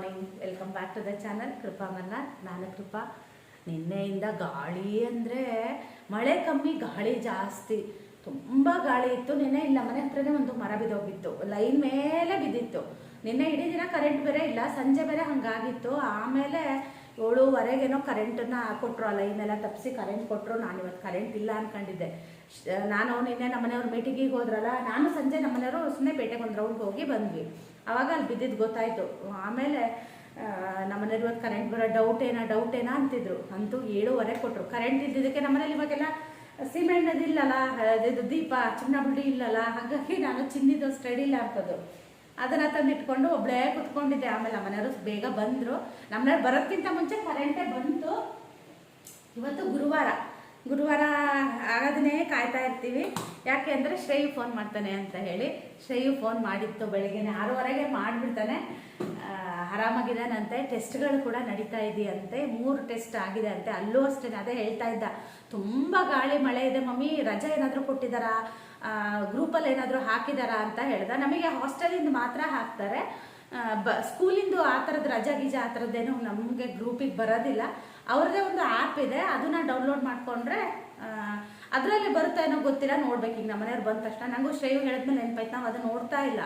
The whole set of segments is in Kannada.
Morning welcome back to the channel Krupa Mannath ನಾನು ಕೃಪಾ ನಿನ್ನೆಯಿಂದ ಗಾಳಿ ಅಂದರೆ ಮಳೆ ಕಮ್ಮಿ, ಗಾಳಿ ಜಾಸ್ತಿ. ತುಂಬ ಗಾಳಿ ಇತ್ತು. ನಿನ್ನೆ ಇಲ್ಲ ಮನೆ ಹತ್ರನೇ ಒಂದು ಮರ ಬಿದ್ದೋಗಿತ್ತು ಲೈನ್ ಮೇಲೆ ಬಿದ್ದಿತ್ತು. ನಿನ್ನೆ ಇಡೀ ದಿನ ಕರೆಂಟ್ ಬೇರೆ ಇಲ್ಲ. ಸಂಜೆ ಬೇರೆ ಹಂಗಾಗಿತ್ತು. ಆಮೇಲೆ ಏಳುವರೆಗೇನೋ ಕರೆಂಟನ್ನು ಕೊಟ್ಟರು ಆ ಲೈನೆಲ್ಲ ತಪ್ಪಿಸಿ ಕರೆಂಟ್ ಕೊಟ್ಟರು ನಾನು ಇವತ್ತು ಕರೆಂಟ್ ಇಲ್ಲ ಅಂದ್ಕೊಂಡಿದ್ದೆ ನಾನು ನಿನ್ನೆ ನಮ್ಮನೆಯವ್ರ ಮೀಟಿಂಗಿಗೆ ಹೋದ್ರಲ್ಲ, ನಾನು ಸಂಜೆ ನಮ್ಮನೆಯವರು ಸುಮ್ಮನೆ ಪೇಟೆಗೆ ಒಂದು ರೌಂಡ್ ಹೋಗಿ ಬಂದ್ವಿ. ಅವಾಗ ಅಲ್ಲಿ ಬಿದ್ದಿದ್ದು ಗೊತ್ತಾಯಿತು. ಆಮೇಲೆ ನಮ್ಮನೇಲಿ ಕರೆಂಟ್ ಬರೋ ಡೌಟ್ ಏನಾ ಡೌಟ್ ಏನಾ ಅಂತಿದ್ರು. ಅಂತೂ ಏಳುವರೆ ಕೊಟ್ಟರು ಕರೆಂಟ್ ಇದ್ದಿದ್ದಕ್ಕೆ ನಮ್ಮನೇಲಿ ಇವಾಗೆಲ್ಲ ಸಿಮೆಂಟ್ ಅದಿಲ್ಲಲ್ಲ ಇದು ದೀಪ, ಚಿನ್ನ ಬುಡ್ಡಿ ಇಲ್ಲಲ್ಲ, ಹಾಗಾಗಿ ನಾನು ಚಿನ್ನಿದ್ದು ಸ್ಟಡಿ ಇಲ್ಲ ಅಂತದ್ದು. ಅದನ್ನ ತಂದಿಟ್ಕೊಂಡು ಒಬ್ಳೇ ಕುತ್ಕೊಂಡಿದ್ದೆ. ಆಮೇಲೆ ಮನೆಯವರು ಬೇಗ ಬಂದರು. ನಮ್ಮನೇಲಿ ಬರೋದಕ್ಕಿಂತ ಮುಂಚೆ ಕರೆಂಟೇ ಬಂತು. ಇವತ್ತು ಗುರುವಾರ. ಗುರುವಾರ ಆಗೋದನ್ನೇ ಕಾಯ್ತಾ ಇರ್ತೀವಿ. ಯಾಕೆ ಅಂದರೆ ಶ್ರೇಯು ಫೋನ್ ಮಾಡ್ತಾನೆ ಅಂತ ಹೇಳಿ. ಶ್ರೇಯು ಫೋನ್ ಮಾಡಿತ್ತು ಬೆಳಗ್ಗೆನೆ, ಆರೂವರೆಗೆ ಮಾಡಿಬಿಡ್ತಾನೆ. ಆರಾಮಾಗಿದ್ದಾನಂತೆ. ಟೆಸ್ಟ್ಗಳು ಕೂಡ ನಡೀತಾ ಇದೆಯಂತೆ. ಮೂರು ಟೆಸ್ಟ್ ಆಗಿದೆ ಅಂತೆ. ಅಲ್ಲೂ ಅಷ್ಟೇ ಅದೇ ಹೇಳ್ತಾ ಇದ್ದ. ತುಂಬ ಗಾಳಿ, ಮಳೆ ಇದೆ ಮಮ್ಮಿ. ರಜೆ ಏನಾದರೂ ಕೊಟ್ಟಿದ್ದಾರಾ? ಗ್ರೂಪಲ್ಲಿ ಏನಾದರೂ ಹಾಕಿದಾರಾ ಅಂತ ಹೇಳ್ದ. ನಮಗೆ ಹಾಸ್ಟೆಲಿಂದ ಮಾತ್ರ ಹಾಕ್ತಾರೆ. ಬ ಸ್ಕೂಲಿಂದು ಆ ಥರದ ರಜಾ ಗೀಜಾ ಆ ಥರದ್ದೇನು ನಮಗೆ ಗ್ರೂಪಿಗೆ ಬರೋದಿಲ್ಲ. ಅವ್ರದ್ದೇ ಒಂದು ಆ್ಯಪ್ ಇದೆ, ಅದನ್ನ ಡೌನ್ಲೋಡ್ ಮಾಡಿಕೊಂಡ್ರೆ ಅದರಲ್ಲಿ ಬರುತ್ತೆ ಏನೋ ಗೊತ್ತಿಲ್ಲ, ನೋಡ್ಬೇಕು. ಈಗ ನಮ್ಮ ಮನೆಯವ್ರು ಬಂದ ತಕ್ಷಣ ನನಗೂ ಶ್ರೇಯು ಹೇಳಿದ್ಮೇಲೆ ನೆನಪಾಯ್ತು, ನಾವು ಅದನ್ನು ನೋಡ್ತಾ ಇಲ್ಲ.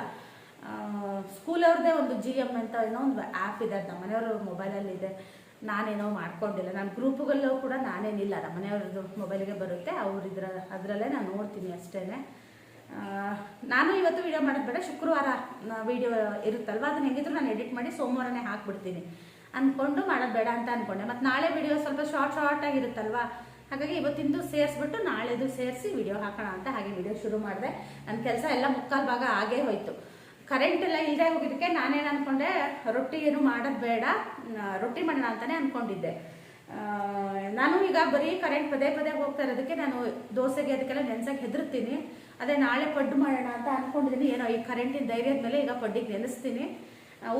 ಸ್ಕೂಲ್ ಅವ್ರದ್ದೇ ಒಂದು ಜಿ ಎಂ ಅಂತ ಏನೋ ಒಂದು ಆ್ಯಪ್ ಇದೆ ನಮ್ಮ ಮನೆಯವ್ರ ಮೊಬೈಲಲ್ಲಿದೆ ನಾನೇನೋ ಮಾಡ್ಕೊಂಡಿಲ್ಲ. ನಾನು ಗ್ರೂಪುಗಳಲ್ಲೂ ಕೂಡ ನಾನೇನಿಲ್ಲ. ನಮ್ಮ ಮನೆಯವ್ರದ್ದು ಮೊಬೈಲಿಗೆ ಬರುತ್ತೆ ಅವ್ರಿದ್ರ ಅದರಲ್ಲೇ ನಾನು ನೋಡ್ತೀನಿ ಅಷ್ಟೇ ನಾನು ಇವತ್ತು ವೀಡಿಯೋ ಮಾಡೋದು ಬೇಡ, ಶುಕ್ರವಾರ ವಿಡಿಯೋ ಇರುತ್ತಲ್ವ, ಅದನ್ನ ಹೆಂಗಿದ್ರು ನಾನು ಎಡಿಟ್ ಮಾಡಿ ಸೋಮವಾರನೇ ಹಾಕ್ಬಿಡ್ತೀನಿ. ಅಂದ್ಕೊಂಡು ಮಾಡೋದು ಬೇಡ ಅಂತ ಅಂದ್ಕೊಂಡೆ ಮತ್ತು ನಾಳೆ ವಿಡಿಯೋ ಸ್ವಲ್ಪ ಶಾರ್ಟ್ ಶಾರ್ಟ್ ಆಗಿರುತ್ತಲ್ವಾ ಹಾಗಾಗಿ ಇವತ್ತಿಂದು ಸೇರಿಸ್ಬಿಟ್ಟು ನಾಳೆದು ಸೇರಿಸಿ ವಿಡಿಯೋ ಹಾಕೋಣ ಅಂತ ಹಾಗೆ ವಿಡಿಯೋ ಶುರು ಮಾಡಿದೆ. ನನ್ನ ಕೆಲಸ ಎಲ್ಲ ಮುಕ್ಕಾಲು ಭಾಗ ಆಗೇ ಹೋಯಿತು. ಕರೆಂಟ್ ಎಲ್ಲ ಇಲ್ಲದೆ ಹೋಗಿದ್ದಕ್ಕೆ ನಾನೇನು ಅಂದ್ಕೊಂಡೆ ರೊಟ್ಟಿ ಏನು ಮಾಡೋದು ಬೇಡ ರೊಟ್ಟಿ ಮಾಡೋಣ ಅಂತಲೇ ಅಂದ್ಕೊಂಡಿದ್ದೆ ನಾನು ಈಗ ಬರೀ ಕರೆಂಟ್ ಪದೇ ಪದೇ ಹೋಗ್ತಾ ಇರೋದಕ್ಕೆ ನಾನು ದೋಸೆಗೆ ಅದಕ್ಕೆಲ್ಲ ನೆನ್ಸಕ್ಕೆ ಹೆದರ್ತೀನಿ ಅದೇ ನಾಳೆ ಪಡ್ಡು ಮಾಡೋಣ ಅಂತ ಅಂದ್ಕೊಂಡಿದ್ದೀನಿ ಏನೋ ಈ ಕರೆಂಟಿನ ಧೈರ್ಯದ ಮೇಲೆ ಈಗ ಪಡ್ಡಿಗೆ ನೆನೆಸ್ತೀನಿ.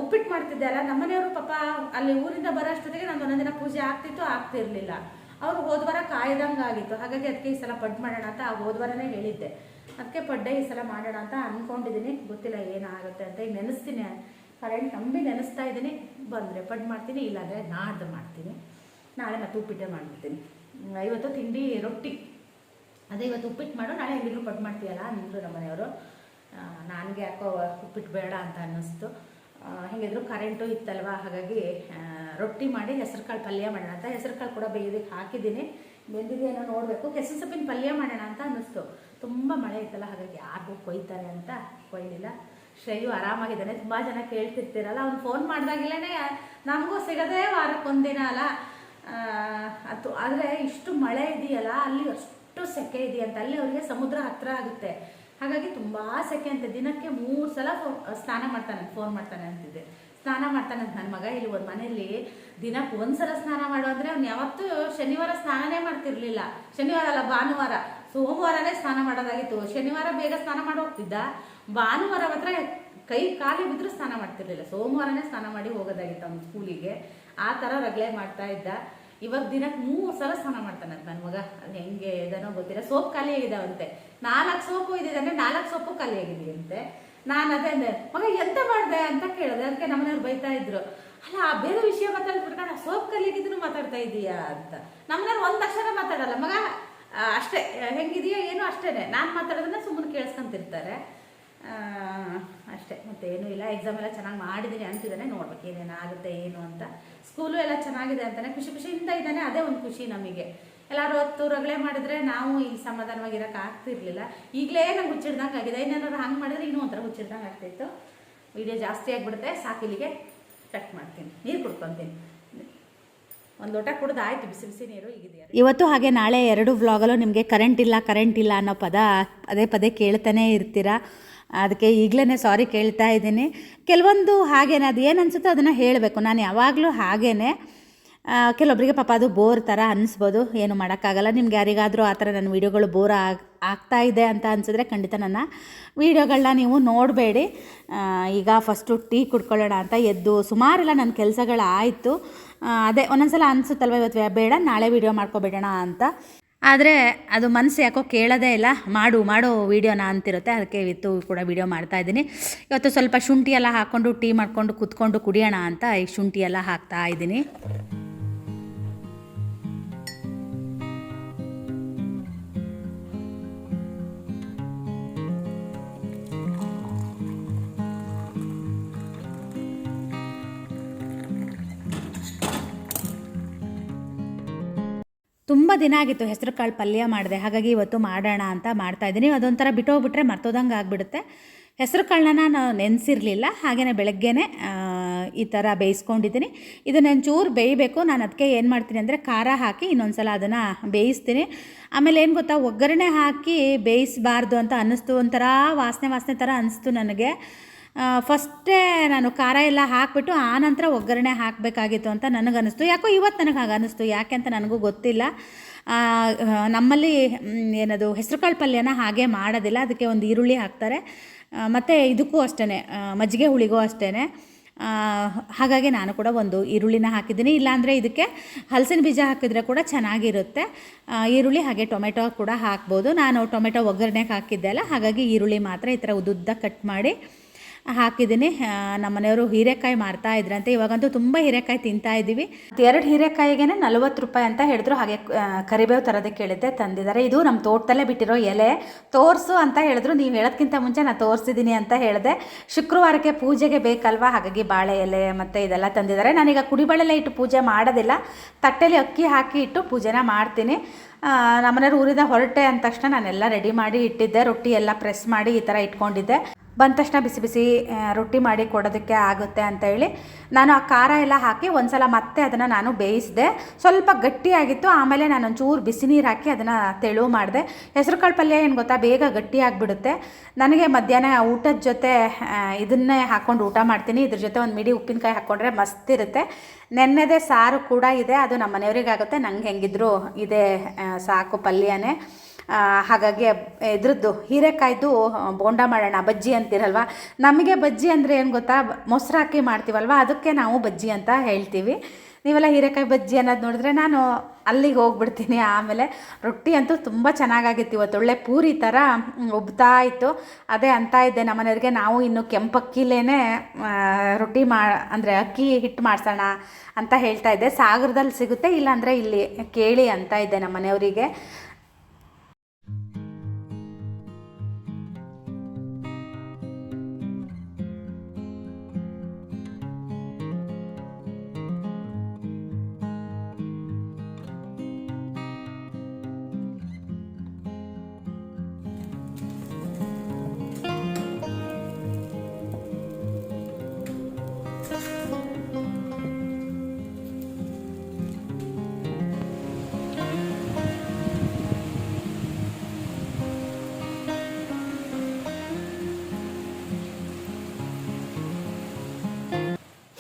ಉಪ್ಪಿಟ್ಟು ಮಾಡ್ತಿದ್ದೆ ಅಲ್ಲ ನಮ್ಮನೆಯವರು ಪಾಪ ಅಲ್ಲಿ ಊರಿಂದ ಬರೋ ಅಷ್ಟೊತ್ತಿಗೆ ನಂದು ಒಂದೊಂದಿನ ಪೂಜೆ ಆಗ್ತಿತ್ತು, ಆಗ್ತಿರ್ಲಿಲ್ಲ. ಅವ್ರು ಹೋದ್ವಾರ ಕಾಯ್ದಂಗೆ ಆಗಿತ್ತು. ಹಾಗಾಗಿ ಅದಕ್ಕೆ ಈ ಸಲ ಪಡ್ ಮಾಡೋಣ ಅಂತ ಆ ಹೋದ್ವಾರನೇ ಹೇಳಿದ್ದೆ. ಅದಕ್ಕೆ ಪಡ್ಡೆ ಈ ಸಲ ಮಾಡೋಣ ಅಂತ ಅಂದ್ಕೊಂಡಿದ್ದೀನಿ ಗೊತ್ತಿಲ್ಲ ಏನಾಗುತ್ತೆ ಅಂತ ಈಗ ನೆನೆಸ್ತೀನಿ. ಕರೆಂಟ್ ನಂಬಿ ನೆನೆಸ್ತಾ ಇದ್ದೀನಿ. ಬಂದರೆ ಪಡ್ ಮಾಡ್ತೀನಿ, ಇಲ್ಲಾಂದರೆ ನಾಡ್ದು ಮಾಡ್ತೀನಿ. ನಾಳೆ ಮತ್ತೆ ಉಪ್ಪಿಟ್ಟೆ ಮಾಡಿಬಿಡ್ತೀನಿ. ಇವತ್ತು ತಿಂಡಿ ರೊಟ್ಟಿ. ಅದೇ ಇವತ್ತು ಉಪ್ಪಿಟ್ಟು ಮಾಡು, ನಾಳೆ ಹೆಂಗಿದ್ರು ಪಡ್ ಮಾಡ್ತೀಯಲ್ಲ ಅಂದರು ನಮ್ಮ ಮನೆಯವರು. ನನಗೆ ಯಾಕೋ ಉಪ್ಪಿಟ್ಟು ಬೇಡ ಅಂತ ಅನ್ನಿಸ್ತು. ಹೆಂಗಿದ್ರು ಕರೆಂಟು ಇತ್ತಲ್ವ? ಹಾಗಾಗಿ ರೊಟ್ಟಿ ಮಾಡಿ ಹೆಸರುಕಾಳು ಪಲ್ಯ ಮಾಡೋಣ ಅಂತ. ಹೆಸರುಕಾಳು ಕೂಡ ಬೇಯೋದಕ್ಕೆ ಹಾಕಿದ್ದೀನಿ. ಬೆಂದಿದೆಯೇನೋ ನೋಡಬೇಕು. ಕೆಸರು ಸೊಪ್ಪಿನ ಪಲ್ಯ ಮಾಡೋಣ ಅಂತ ಅನ್ನಿಸ್ತು. ತುಂಬ ಮಳೆ ಇತ್ತಲ್ಲ, ಹಾಗಾಗಿ ಯಾರು ಕೊಯ್ತಾರೆ ಅಂತ ಕೊಯ್ಲಿಲ್ಲ. ಶ್ರೇಯು ಆರಾಮಾಗಿದ್ದಾನೆ. ತುಂಬ ಜನ ಕೇಳ್ತಿರ್ತೀರಲ್ಲ, ಅವ್ನು ಫೋನ್ ಮಾಡಿದಾಗಲೇ ನಮಗೂ ಸಿಗದೇ ವಾರಕ್ಕೊಂದಿನ ಅಲ್ಲ. ಅದು, ಆದರೆ ಇಷ್ಟು ಮಳೆ ಇದೆಯಲ್ಲ, ಅಲ್ಲಿ ಅಷ್ಟು ಸೆಕೆ ಇದೆಯಂತ, ಅಲ್ಲಿ ಅವರಿಗೆ ಸಮುದ್ರ ಹತ್ತಿರ ಆಗುತ್ತೆ. ಹಾಗಾಗಿ ತುಂಬ ಸೆಕೆ ಅಂತ ದಿನಕ್ಕೆ ಮೂರು ಸಲ ಸ್ನಾನ ಮಾಡ್ತಾನೆ, ಫೋನ್ ಮಾಡ್ತಾನೆ ಅಂತಿದ್ದೆ. ಸ್ನಾನ ಮಾಡ್ತಾನೆ ನನ್ನ ಮಗ ಇಲ್ಲಿ ಒಂದು ಮನೆಯಲ್ಲಿ ದಿನಕ್ಕೆ ಒಂದ್ಸಲ ಸ್ನಾನ ಮಾಡೋದ್ರೆ ಅಂದರೆ ಅವ್ನು ಯಾವತ್ತೂ ಶನಿವಾರ ಸ್ನಾನನೇ ಮಾಡ್ತಿರ್ಲಿಲ್ಲ. ಶನಿವಾರ ಅಲ್ಲ, ಭಾನುವಾರ. ಸೋಮವಾರನೇ ಸ್ನಾನ ಮಾಡೋದಾಗಿತ್ತು. ಶನಿವಾರ ಬೇಗ ಸ್ನಾನ ಮಾಡಿ ಹೋಗ್ತಿದ್ದ. ಭಾನುವಾರ ಮಾತ್ರ ಕೈ ಖಾಲಿ ಬಿದ್ದರೂ ಸ್ನಾನ ಮಾಡ್ತಿರ್ಲಿಲ್ಲ. ಸೋಮವಾರನೇ ಸ್ನಾನ ಮಾಡಿ ಹೋಗೋದಾಗಿತ್ತು ಅವ್ನು ಸ್ಕೂಲಿಗೆ. ಆ ಥರ ರಗಳೆ ಮಾಡ್ತಾ ಇದ್ದ. ಇವಾಗ ದಿನಕ್ಕೆ ಮೂರು ಸಲ ಸ್ನಾನ ಮಾಡ್ತಾನೆ ನನ್ನ ಮಗ. ಅದು ಹೆಂಗೆ ಇದನೋ ಗೊತ್ತಿಲ್ಲ. ಸೋಪ್ ಖಾಲಿ ಆಗಿದಾವಂತೆ ನಾಲ್ಕು ಸೋಪು ಇದ್ದಿದ್ದಾನೆ ನಾಲ್ಕು ಸೋಪು ಖಾಲಿ ಆಗಿದೆಯಂತೆ ನಾನು ಅದೇ ಮಗ ಎಂತ ಮಾಡಿದೆ ಅಂತ ಕೇಳಿದೆ, ಅದಕ್ಕೆ ನಮ್ಮನೆಯವ್ರು ಬೈತಾ ಇದ್ರು. ಅಲ್ಲ, ಆ ಬೇರೆ ವಿಷಯ ಮಾತಾಡ್ಬಿಟ್ಕೊಂಡು ಸೋಪ್ ಕಲಿಯಾಗಿದ್ರು ಮಾತಾಡ್ತಾ ಇದೀಯಾ ಅಂತ. ನಮ್ಮನೆಯವ್ರು ಒಂದು ಅಕ್ಷರ ಮಾತಾಡಲ್ಲ, ಮಗ ಅಷ್ಟೇ, ಹೆಂಗಿದೆಯಾ ಏನು ಅಷ್ಟೇನೆ. ನಾನು ಮಾತಾಡೋದನ್ನ ಸುಮ್ಮನೆ ಕೇಳಿಸ್ಕೊಂತಿರ್ತಾರೆ. ಅಷ್ಟೇ, ಮತ್ತೆ ಏನೂ ಇಲ್ಲ ಎಕ್ಸಾಮ್ ಎಲ್ಲ ಚೆನ್ನಾಗಿ ಮಾಡಿದ್ದೀನಿ ಅಂತಿದ್ದಾನೆ, ನೋಡ್ಬೇಕು ಏನೇನು ಆಗುತ್ತೆ ಏನು ಅಂತ. ಸ್ಕೂಲು ಎಲ್ಲ ಚೆನ್ನಾಗಿದೆ ಅಂತಾನೆ, ಖುಷಿ ಖುಷಿಯಿಂದ ಇದ್ದಾನೆ, ಅದೇ ಒಂದು ಖುಷಿ ನಮಗೆ. ಎಲ್ಲರೂ ಹೊತ್ತು ರಗಳೆ ಮಾಡಿದ್ರೆ ನಾವು ಇಲ್ಲಿ ಸಮಾಧಾನವಾಗಿರೋಕೆ ಆಗ್ತಿರ್ಲಿಲ್ಲ. ಈಗಲೇ ನಂಗೆ ಹುಚ್ಚಿಡ್ದಂಗೆ ಆಗಿದೆ. ಇನ್ನೇನಾದ್ರು ಹಂಗೆ ಮಾಡಿದ್ರೆ ಇನ್ನೂ ಒಂಥರ ಹುಚ್ಚಿಡ್ದಂಗೆ ಆಗ್ತಿತ್ತು. ವಿಡಿಯೋ ಜಾಸ್ತಿ ಆಗಿಬಿಡುತ್ತೆ. ಸಾಕಿಲಿಗೆ ಕಟ್ ಮಾಡ್ತೀನಿ. ನೀರು ಕುಡ್ಕೊತೀನಿ. ಒಂದು ಲೋಟ ಕುಡ್ದು ಆಯ್ತು. ಬಿಸಿ ಬಿಸಿ ನೀರು ಈಗಿದೆಯಾ? ಇವತ್ತು ಹಾಗೆ ನಾಳೆ ಎರಡು ವ್ಲಾಗಲ್ಲೂ ನಿಮಗೆ ಕರೆಂಟ್ ಇಲ್ಲ ಕರೆಂಟ್ ಇಲ್ಲ ಅನ್ನೋ ಪದ ಅದೇ ಪದೇ ಕೇಳ್ತಾನೆ ಇರ್ತೀರಾ? ಅದಕ್ಕೆ ಈಗಲೇ ಸಾರಿ ಕೇಳ್ತಾ ಇದ್ದೀನಿ. ಕೆಲವೊಂದು ಹಾಗೇನೆ ಅದು ಏನು ಅನಿಸುತ್ತೋ ಅದನ್ನು ಹೇಳಬೇಕು. ನಾನು ಯಾವಾಗಲೂ ಹಾಗೇನೆ. ಆ, ಕೆಲವೊಬ್ಬರಿಗೆ ಪಾಪ ಅದು ಬೋರ್ ಥರ ಅನ್ನಿಸ್ಬೋದು ಏನು ಮಾಡೋಕ್ಕಾಗಲ್ಲ. ನಿಮ್ಗೆ ಯಾರಿಗಾದರೂ ಆ ಥರ ನನ್ನ ವೀಡಿಯೋಗಳು ಬೋರ್ ಆಗ, ಆಗ್ತಾ ಇದೆ ಅಂತ ಅನಿಸಿದ್ರೆ ಖಂಡಿತ ನನ್ನ ವೀಡಿಯೋಗಳನ್ನ ನೀವು ನೋಡಬೇಡಿ. ಈಗ ಫಸ್ಟು ಟೀ ಕುಡ್ಕೊಳ್ಳೋಣ ಅಂತ ಎದ್ದು ಸುಮಾರೆಲ್ಲ ನನ್ನ ಕೆಲಸಗಳಾಯಿತು. ಅದೇ ಒಂದೊಂದ್ಸಲ ಅನಿಸುತ್ತಲ್ವ ಇವತ್ತು ಬೇಡ, ನಾಳೆ ವೀಡಿಯೋ ಮಾಡ್ಕೊಬೇಡೋಣ ಅಂತ. ಆದರೆ ಅದು ಮನಸ್ಸು ಯಾಕೋ ಕೇಳೋದೇ ಇಲ್ಲ. ಮಾಡು ಮಾಡು ವೀಡಿಯೋನ ಅಂತಿರುತ್ತೆ. ಅದಕ್ಕೆ ಇವತ್ತು ಕೂಡ ವೀಡಿಯೋ ಮಾಡ್ತಾ ಇದ್ದೀನಿ. ಇವತ್ತು ಸ್ವಲ್ಪ ಶುಂಠಿ ಎಲ್ಲ ಹಾಕ್ಕೊಂಡು ಟೀ ಮಾಡಿಕೊಂಡು ಕುತ್ಕೊಂಡು ಕುಡಿಯೋಣ ಅಂತ ಈ ಶುಂಠಿ ಎಲ್ಲ ಹಾಕ್ತಾ ಇದ್ದೀನಿ. ತುಂಬ ದಿನ ಆಗಿತ್ತು ಹೆಸರು ಕಾಳು ಪಲ್ಯ ಮಾಡಿದೆ. ಹಾಗಾಗಿ ಇವತ್ತು ಮಾಡೋಣ ಅಂತ ಮಾಡ್ತಾ ಇದ್ದೀನಿ. ಅದೊಂಥರ ಬಿಟ್ಟೋಗ್ಬಿಟ್ರೆ ಮರ್ತೋದಂಗೆ ಆಗಿಬಿಡುತ್ತೆ. ಹೆಸರು ಕಾಳನ್ನ ನಾನು ನೆನೆಸಿರಲಿಲ್ಲ. ಹಾಗೆಯೇ ಬೆಳಗ್ಗೆನೇ ಈ ಥರ ಬೇಯಿಸ್ಕೊಂಡಿದ್ದೀನಿ. ನಾನು ಚೂರು ಬೇಯಬೇಕು. ನಾನು ಅದಕ್ಕೆ ಏನು ಮಾಡ್ತೀನಿ ಅಂದರೆ ಖಾರ ಹಾಕಿ ಇನ್ನೊಂದು ಸಲ ಅದನ್ನು ಬೇಯಿಸ್ತೀನಿ. ಆಮೇಲೆ ಏನು ಗೊತ್ತಾ, ಒಗ್ಗರಣೆ ಹಾಕಿ ಬೇಯಿಸಬಾರ್ದು ಅಂತ ಅನ್ನಿಸ್ತು. ಒಂಥರ ವಾಸನೆ ವಾಸನೆ ಥರ ಅನಿಸ್ತು ನನಗೆ. ಫಸ್ಟೇ ನಾನು ಖಾರ ಎಲ್ಲ ಹಾಕಿಬಿಟ್ಟು ಆನಂತರ ಒಗ್ಗರಣೆ ಹಾಕಬೇಕಾಗಿತ್ತು ಅಂತ ನನಗನ್ನಿಸ್ತು. ಯಾಕೋ ಇವತ್ತು ನನಗೆ ಹಾಗೆ ಅನ್ನಿಸ್ತು ಯಾಕೆ ಅಂತ ನನಗೂ ಗೊತ್ತಿಲ್ಲ. ನಮ್ಮಲ್ಲಿ ಏನದು ಹೆಸರುಕಾಳು ಪಲ್ಯನ ಹಾಗೆ ಮಾಡೋದಿಲ್ಲ. ಅದಕ್ಕೆ ಒಂದು ಈರುಳ್ಳಿ ಹಾಕ್ತಾರೆ. ಮತ್ತು ಇದಕ್ಕೂ ಅಷ್ಟೇ ಮಜ್ಜಿಗೆ ಹುಳಿಗೂ ಅಷ್ಟೇ ಹಾಗಾಗಿ ನಾನು ಕೂಡ ಒಂದು ಈರುಳ್ಳಿನ ಹಾಕಿದ್ದೀನಿ. ಇಲ್ಲಾಂದರೆ ಇದಕ್ಕೆ ಹಲಸಿನ ಬೀಜ ಹಾಕಿದರೆ ಕೂಡ ಚೆನ್ನಾಗಿರುತ್ತೆ. ಈರುಳ್ಳಿ ಹಾಗೆ ಟೊಮೆಟೊ ಕೂಡ ಹಾಕ್ಬೋದು. ನಾನು ಟೊಮೆಟೊ ಒಗ್ಗರಣೆಗೆ ಹಾಕಿದ್ದೆ ಅಲ್ಲ. ಹಾಗಾಗಿ ಈರುಳ್ಳಿ ಮಾತ್ರ ಈ ಥರ ಉದ್ದುದ್ದ ಕಟ್ ಮಾಡಿ ಹಾಕಿದ್ದೀನಿ. ನಮ್ಮ ಮನೆಯವರು ಹೀರೆಕಾಯಿ ಮಾರ್ತಾ ಇದ್ರಂತೆ. ಇವಾಗಂತೂ ತುಂಬ ಹೀರೆಕಾಯಿ ತಿಂತಾ ಇದ್ದೀವಿ. ಎರಡು ಹೀರೆಕಾಯಿಗೆ ನಲವತ್ತು ರೂಪಾಯಿ ಅಂತ ಹೇಳಿದ್ರು. ಹಾಗೆ ಕರಿಬೇವು ತರೋದಕ್ಕೆ ಹೇಳಿದ್ದೆ ತಂದಿದ್ದಾರೆ. ಇದು ನಮ್ಮ ತೋಟದಲ್ಲೇ ಬಿಟ್ಟಿರೋ ಎಲೆ. ತೋರಿಸು ಅಂತ ಹೇಳಿದ್ರು. ನೀವು ಹೇಳೋದಕ್ಕಿಂತ ಮುಂಚೆ ನಾನು ತೋರಿಸಿದ್ದೀನಿ ಅಂತ ಹೇಳಿದೆ. ಶುಕ್ರವಾರಕ್ಕೆ ಪೂಜೆಗೆ ಬೇಕಲ್ವಾ? ಹಾಗಾಗಿ ಬಾಳೆ ಎಲೆ ಮತ್ತು ಇದೆಲ್ಲ ತಂದಿದ್ದಾರೆ. ನಾನೀಗ ಕುಡಿಬಳೆಲ್ಲ ಇಟ್ಟು ಪೂಜೆ ಮಾಡೋದಿಲ್ಲ. ತಟ್ಟೆಲಿ ಅಕ್ಕಿ ಹಾಕಿ ಇಟ್ಟು ಪೂಜೆನ ಮಾಡ್ತೀನಿ. ನಮ್ಮನೆಯವ್ರು ಊರಿಂದ ಹೊರಟೆ ಅಂದ ತಕ್ಷಣ ನಾನೆಲ್ಲ ರೆಡಿ ಮಾಡಿ ಇಟ್ಟಿದ್ದೆ. ರೊಟ್ಟಿ ಎಲ್ಲ ಪ್ರೆಸ್ ಮಾಡಿ ಈ ಥರ ಇಟ್ಕೊಂಡಿದ್ದೆ. ಬಂದ ತಕ್ಷಣ ಬಿಸಿ ಬಿಸಿ ರೊಟ್ಟಿ ಮಾಡಿ ಕೊಡೋದಕ್ಕೆ ಆಗುತ್ತೆ ಅಂತ ಹೇಳಿ ನಾನು ಆ ಖಾರ ಎಲ್ಲ ಹಾಕಿ ಒಂದ್ಸಲ ಮತ್ತೆ ಅದನ್ನು ನಾನು ಬೇಯಿಸಿದೆ. ಸ್ವಲ್ಪ ಗಟ್ಟಿಯಾಗಿತ್ತು, ಆಮೇಲೆ ನಾನು ಒಂಚೂರು ಬಿಸಿ ನೀರು ಹಾಕಿ ಅದನ್ನು ತೆಳು ಮಾಡಿದೆ. ಹೆಸರುಕಾಳು ಪಲ್ಯ ಏನು ಗೊತ್ತಾ, ಬೇಗ ಗಟ್ಟಿ ಆಗಿಬಿಡುತ್ತೆ. ನನಗೆ ಮಧ್ಯಾಹ್ನ ಊಟದ ಜೊತೆ ಇದನ್ನೇ ಹಾಕ್ಕೊಂಡು ಊಟ ಮಾಡ್ತೀನಿ. ಇದ್ರ ಜೊತೆ ಒಂದು ಮಿಡಿ ಉಪ್ಪಿನಕಾಯಿ ಹಾಕ್ಕೊಂಡ್ರೆ ಮಸ್ತ್ ಇರುತ್ತೆ. ನೆನ್ನೆದೇ ಸಾರು ಕೂಡ ಇದೆ, ಅದು ನಮ್ಮ ಮನೆಯವ್ರಿಗಾಗುತ್ತೆ ನಂಗೆ ಹೆಂಗಿದ್ರು ಇದೆ ಸಾಕು ಪಲ್ಯನೇ. ಹಾಗಾಗಿ ಇದ್ರದ್ದು ಹೀರೆಕಾಯ್ದು ಬೋಂಡ ಮಾಡೋಣ, ಬಜ್ಜಿ ಅಂತೀರಲ್ವ? ನಮಗೆ ಬಜ್ಜಿ ಅಂದರೆ ಏನು ಗೊತ್ತಾ? ಮೊಸರು ಹಾಕಿ ಮಾಡ್ತೀವಲ್ವ? ಅದಕ್ಕೆ ನಾವು ಬಜ್ಜಿ ಅಂತ ಹೇಳ್ತೀವಿ. ನೀವೆಲ್ಲ ಹೀರೆಕಾಯಿ ಬಜ್ಜಿ ಅನ್ನೋದು ನೋಡಿದ್ರೆ ನಾನು ಅಲ್ಲಿಗೆ ಹೋಗ್ಬಿಡ್ತೀನಿ. ಆಮೇಲೆ ರೊಟ್ಟಿ ಅಂತೂ ತುಂಬ ಚೆನ್ನಾಗಾಗಿತ್ತು ಇವತ್ತು. ಒಳ್ಳೆ ಪೂರಿ ಥರ ಒಬ್ತಾ ಇತ್ತು. ಅದೇ ಅಂತ ಇದ್ದೆ ನಮ್ಮನೆಯವ್ರಿಗೆ. ನಾವು ಇನ್ನು ಕೆಂಪಕ್ಕಿಲೇ ರೊಟ್ಟಿ ಮಾ, ಅಂದರೆ ಅಕ್ಕಿ ಹಿಟ್ಟು ಮಾಡ್ಸೋಣ ಅಂತ ಹೇಳ್ತಾ ಇದ್ದೆ. ಸಾಗರದಲ್ಲಿ ಸಿಗುತ್ತೆ, ಇಲ್ಲಾಂದರೆ ಇಲ್ಲಿ ಕೇಳಿ ಅಂತ ಇದ್ದೆ ನಮ್ಮ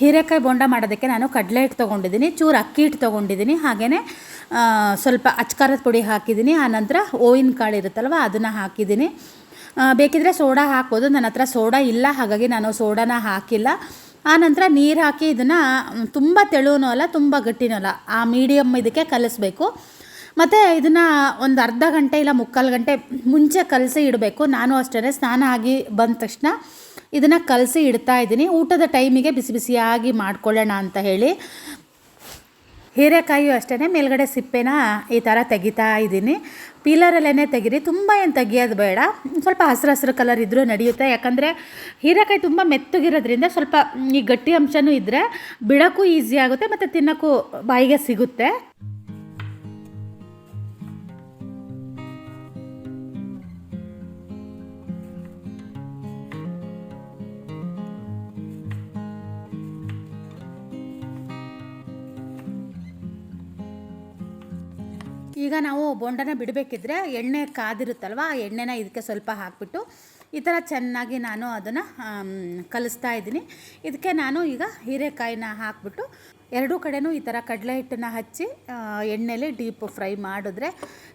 ಹೀರೆಕಾಯಿ ಬೋಂಡ ಮಾಡೋದಕ್ಕೆ ನಾನು ಕಡಲೆ ಹಿಟ್ಟು ತೊಗೊಂಡಿದ್ದೀನಿ, ಚೂರು ಅಕ್ಕಿ ಹಿಟ್ಟು ತೊಗೊಂಡಿದ್ದೀನಿ ಹಾಗೆಯೇ ಸ್ವಲ್ಪ ಅಚ್ಕಾರದ ಪುಡಿ ಹಾಕಿದ್ದೀನಿ ಆನಂತರ ಓವಿನ ಕಾಳು ಇರುತ್ತಲ್ವ, ಅದನ್ನು ಹಾಕಿದ್ದೀನಿ. ಬೇಕಿದ್ರೆ ಸೋಡಾ ಹಾಕ್ಬೋದು, ನನ್ನ ಹತ್ರ ಸೋಡಾ ಇಲ್ಲ, ಹಾಗಾಗಿ ನಾನು ಸೋಡಾನ ಹಾಕಿಲ್ಲ. ಆನಂತರ ನೀರು ಹಾಕಿ ಇದನ್ನು ತುಂಬ ತೆಳುವೂ ಅಲ್ಲ, ತುಂಬ ಗಟ್ಟಿನೂ ಅಲ್ಲ, ಆ ಮೀಡಿಯಮ್ ಇದಕ್ಕೆ ಕಲಿಸ್ಬೇಕು. ಮತ್ತು ಇದನ್ನು ಒಂದು ಅರ್ಧ ಗಂಟೆ ಇಲ್ಲ ಮುಕ್ಕಾಲು ಗಂಟೆ ಮುಂಚೆ ಕಲಸಿ ಇಡಬೇಕು, ನಾನು ಅಷ್ಟೇ ಸ್ನಾನ ಆಗಿ ಬಂದ ತಕ್ಷಣ. ಇದನ್ನು ಕಲಸಿ ಇಡ್ತಾ ಇದ್ದೀನಿ. ಊಟದ ಟೈಮಿಗೆ ಬಿಸಿ ಬಿಸಿಯಾಗಿ ಮಾಡ್ಕೊಳ್ಳೋಣ ಅಂತ ಹೇಳಿ. ಹೀರೆಕಾಯಿಯು ಅಷ್ಟೇ ಮೇಲ್ಗಡೆ ಸಿಪ್ಪೆನ ಈ ಥರ ತೆಗಿತಾ ಇದ್ದೀನಿ. ಪೀಲರಲ್ಲೇ ತೆಗೀರಿ. ತುಂಬ ಏನು ತೆಗಿಯೋದು ಬೇಡ. ಸ್ವಲ್ಪ ಹಸಿರು ಹಸಿರು ಕಲರ್ ಇದ್ದರೂ ನಡೆಯುತ್ತೆ. ಯಾಕಂದರೆ ಹೀರೆಕಾಯಿ ತುಂಬ ಮೆತ್ತಗಿರೋದ್ರಿಂದ ಸ್ವಲ್ಪ ಈ ಗಟ್ಟಿ ಅಂಶನೂ ಇದ್ದರೆ ಬಿಡೋಕ್ಕೂ ಈಸಿ ಆಗುತ್ತೆ, ಮತ್ತು ತಿನ್ನೋಕ್ಕೂ ಬಾಯಿಗೆ ಸಿಗುತ್ತೆ. ಈಗ ನಾವು ಬೋಂಡನ ಬಿಡಬೇಕಿದ್ರೆ ಎಣ್ಣೆ ಕಾದಿರುತ್ತಲ್ವ, ಆ ಎಣ್ಣೆನ ಇದಕ್ಕೆ ಸ್ವಲ್ಪ ಹಾಕ್ಬಿಟ್ಟು ಈ ಥರ ಚೆನ್ನಾಗಿ ನಾನು ಅದನ್ನು ಕಲಿಸ್ತಾ ಇದ್ದೀನಿ. ಇದಕ್ಕೆ ನಾನು ಈಗ ಹೀರೆಕಾಯಿನ ಹಾಕ್ಬಿಟ್ಟು ಎರಡೂ ಕಡೆನೂ ಈ ಥರ ಕಡಲೆ ಹಿಟ್ಟನ್ನು ಹಚ್ಚಿ ಎಣ್ಣೆಲಿ ಡೀಪ್ ಫ್ರೈ ಮಾಡಿದ್ರೆ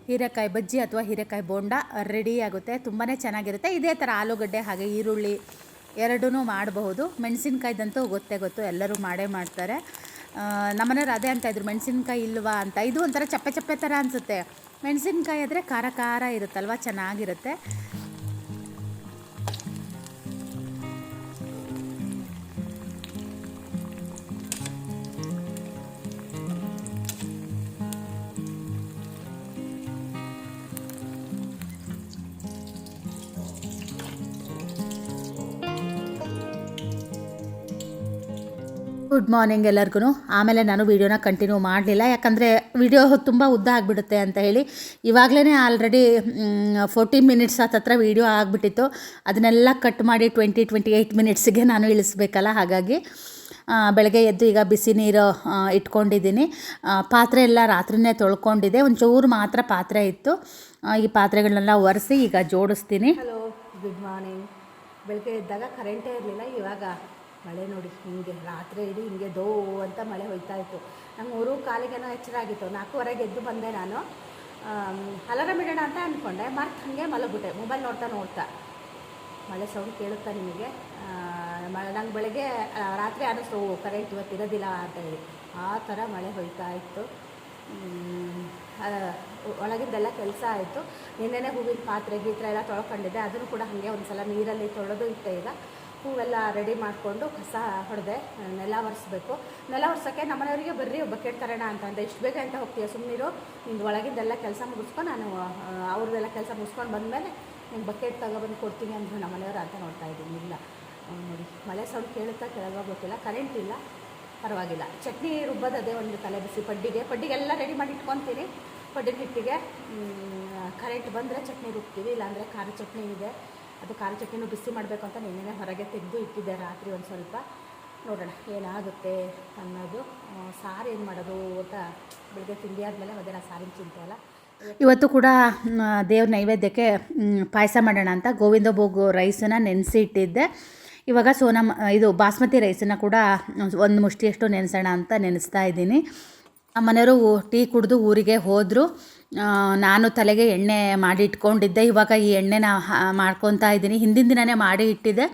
ಹೀರೆಕಾಯಿ ಬಜ್ಜಿ ಅಥವಾ ಹೀರೆಕಾಯಿ ಬೋಂಡ ರೆಡಿ ಆಗುತ್ತೆ ತುಂಬಾ ಚೆನ್ನಾಗಿರುತ್ತೆ. ಇದೇ ಥರ ಆಲೂಗಡ್ಡೆ ಹಾಗೆ ಈರುಳ್ಳಿ ಎರಡೂ ಮಾಡಬಹುದು. ಮೆಣಸಿನ್ಕಾಯ್ದಂತೂ ಗೊತ್ತೇ ಗೊತ್ತು, ಎಲ್ಲರೂ ಮಾಡೇ ಮಾಡ್ತಾರೆ. ನಮ್ಮನೆಯವ್ರು ಅದೇ ಅಂತ ಇದ್ರು, ಮೆಣಸಿನ್ಕಾಯಿ ಇಲ್ವಾ ಅಂತ. ಇದು ಒಂಥರ ಚಪ್ಪೆ ಚಪ್ಪೆ ಥರ ಅನಿಸುತ್ತೆ. ಮೆಣಸಿನ್ಕಾಯಿ ಆದರೆ ಖಾರ ಖಾರ ಇರುತ್ತಲ್ವ, ಚೆನ್ನಾಗಿರುತ್ತೆ. ಗುಡ್ ಮಾರ್ನಿಂಗ್ ಎಲ್ಲರಿಗೂ ಆಮೇಲೆ ನಾನು ವೀಡಿಯೋನ ಕಂಟಿನ್ಯೂ ಮಾಡಲಿಲ್ಲ. ಯಾಕಂದರೆ ವಿಡಿಯೋ ತುಂಬ ಉದ್ದ ಆಗಿಬಿಡುತ್ತೆ ಅಂತ ಹೇಳಿ. ಇವಾಗಲೇ ಆಲ್ರೆಡಿ ಫೋರ್ಟಿ ಮಿನಿಟ್ಸ್ ಹತ್ತತ್ರ ವೀಡಿಯೋ ಆಗಿಬಿಟ್ಟಿತ್ತು. ಅದನ್ನೆಲ್ಲ ಕಟ್ ಮಾಡಿ ಟ್ವೆಂಟಿ ಟ್ವೆಂಟಿ ಏಯ್ಟ್ ಮಿನಿಟ್ಸ್ಗೆ ನಾನು ಇಳಿಸ್ಬೇಕಲ್ಲ, ಹಾಗಾಗಿ ಬೆಳಗ್ಗೆ ಎದ್ದು ಈಗ ಬಿಸಿ ನೀರು ಇಟ್ಕೊಂಡಿದ್ದೀನಿ. ಪಾತ್ರೆ ಎಲ್ಲ ರಾತ್ರಿನೇ ತೊಳ್ಕೊಂಡಿದ್ದೆ. ಒಂಚೂರು ಮಾತ್ರ ಪಾತ್ರೆ ಇತ್ತು. ಈ ಪಾತ್ರೆಗಳನ್ನೆಲ್ಲ ಒರೆಸಿ ಈಗ ಜೋಡಿಸ್ತೀನಿ. ಹಲೋ ಗುಡ್ ಮಾರ್ನಿಂಗ್ ಬೆಳಗ್ಗೆ ಎದ್ದಾಗ ಕರೆಂಟೇ ಇರಲಿಲ್ಲ, ಇವಾಗ ಮಳೆ ನೋಡಿ ಹಿಂಗೆ ರಾತ್ರಿ ಇಡೀ ಹಿಂಗೆ ದೋ ಅಂತ ಮಳೆ ಹೋಯ್ತಾ ಇತ್ತು. ನಂಗೆ ಮೂರು ಕಾಲಿಗೇನೋ ಎಚ್ಚರ ಆಗಿತ್ತು. ನಾಲ್ಕೂವರೆಗೆ ಎದ್ದು ಬಂದೆ ನಾನು. ಅಲಾರಾಮ್ ಇಡೋಣ ಅಂತ ಅಂದ್ಕೊಂಡೆ ಮರ್ತು ಹಾಗೆ ಮಲಗ್ಬಿಟ್ಟೆ. ಮೊಬೈಲ್ ನೋಡ್ತಾ ನೋಡ್ತಾ. ಮಳೆ ಸೌಂಡ್ ಕೇಳುತ್ತಾ ನಿಮಗೆ? ನಂಗೆ ಬೆಳಗ್ಗೆ ರಾತ್ರಿ ಅನ್ನಿಸ್ತು ಕರೆಂಟ್ ಇವತ್ತು ಇರೋದಿಲ್ಲ ಅಂತ ಹೇಳಿ. ಆ ಥರ ಮಳೆ ಹೋಯ್ತಾ ಇತ್ತು. ಒಳಗಿದ್ದೆಲ್ಲ ಕೆಲಸ ಆಯಿತು. ನಿನ್ನೆನೆ ಹೂವಿನ ಪಾತ್ರೆ ಗೀತ್ರೆ ಎಲ್ಲ ತೊಳ್ಕೊಂಡಿದ್ದೆ. ಅದನ್ನು ಕೂಡ ಹಾಗೆ ಒಂದು ಸಲ ನೀರಲ್ಲಿ ತೊಳೆದು ಇತ್ತೆ ಈಗ. ಹೂವೆಲ್ಲ ರೆಡಿ ಮಾಡಿಕೊಂಡು ಕಸ ಹೊಡೆದೆ ನೆಲ ಒರೆಸ್ಬೇಕು. ನೆಲ ಒರೆಸೋಕ್ಕೆ ನಮ್ಮನೆಯವರಿಗೆ ಬರ್ರಿ ಬಕೆಟ್ ತರೋಣ ಅಂತ ಅಂದೆ. ಇಷ್ಟು ಬೇಗ ಅಂತ ಹೋಗ್ತೀಯ? ಸುಮ್ಮನಿರು ನಿಂದು ಒಳಗಿಂದೆಲ್ಲ ಕೆಲಸ ಮುಗಿಸ್ಕೊಂಡು ನಾನು ಅವ್ರದ್ದೆಲ್ಲ ಕೆಲಸ ಮುಗಿಸ್ಕೊಂಡು ಬಂದಮೇಲೆ ನಿಮ್ಗೆ ಬಕೆಟ್ ತಗೊಬಂದು ಕೊಡ್ತೀನಿ ಅಂದರು ನಮ್ಮನೆಯವರು ಅಂತ ನೋಡ್ತಾ ಇದ್ದೀನಿ. ಇಲ್ಲ. ನೋಡಿ. ಮಳೆ ಸೌಂಡ್ ಕೇಳುತ್ತಾ ಕೆಳಗೆ ಗೊತ್ತಿಲ್ಲ. ಕರೆಂಟ್ ಇಲ್ಲ. ಪರವಾಗಿಲ್ಲ. ಚಟ್ನಿ ರುಬ್ಬೋದು ಅದೇ ಒಂದು ತಲೆ ಬಿಸಿ. ಪಡ್ಡಿಗೆ, ಪಡ್ಡಿಗೆಲ್ಲ ರೆಡಿ ಮಾಡಿ ಇಟ್ಕೊತೀನಿ. ಪಡ್ಡಿನ ಹಿಟ್ಟಿಗೆ ಕರೆಂಟ್ ಬಂದರೆ ಚಟ್ನಿ ರುಬ್ತೀವಿ. ಇಲ್ಲಾಂದರೆ ಖಾರ ಚಟ್ನಿ ಇದೆ. ಅದು ಖಾರ ಚಟ್ನಿನೂ ಬಿಸಿ ಮಾಡಬೇಕು ಅಂತ ನಿನ್ನೆ ಹೊರಗೆ ತೆಗೆದು ಇಟ್ಟಿದ್ದೆ ರಾತ್ರಿ ಒಂದು ಸ್ವಲ್ಪ. ನೋಡೋಣ, ಏನಾಗುತ್ತೆ ಅನ್ನೋದು. ಸಾರು ಏನು ಮಾಡೋದು ಅಂತ ಬೆಳಗ್ಗೆ ತಿಂಡಿ ಆದಮೇಲೆ ಮಧ್ಯಾಹ್ನ ಸಾರಿನ ಚಿಂತೆ ಅಲ್ಲ. ಇವತ್ತು ಕೂಡ ದೇವ್ರ ನೈವೇದ್ಯಕ್ಕೆ ಪಾಯಸ ಮಾಡೋಣ ಅಂತ ಗೋವಿಂದ ಭೋಗ ರೈಸನ್ನು ನೆನೆಸಿ ಇಟ್ಟಿದ್ದೆ. ಇವಾಗ ಸೋನಾ ಇದು ಬಾಸ್ಮತಿ ರೈಸನ್ನು ಕೂಡ ಒಂದು ಮುಷ್ಟಿಯಷ್ಟು ನೆನೆಸೋಣ ಅಂತ ನೆನೆಸ್ತಾ ಇದ್ದೀನಿ. ನಮ್ಮ ಮನೆಯವರು ಟೀ ಕುಡಿದು ಊರಿಗೆ ಹೋದರು. ನಾನು ತಲೆಗೆ ಎಣ್ಣೆ ಮಾಡಿ ಇಟ್ಕೊಂಡಿದ್ದೆ ಇವಾಗ ಈ ಎಣ್ಣೆನ ಮಾಡ್ಕೊತಾ ಇದ್ದೀನಿ. ಹಿಂದಿನ ದಿನವೇ ಮಾಡಿ ಇಟ್ಟಿದ್ದೆ.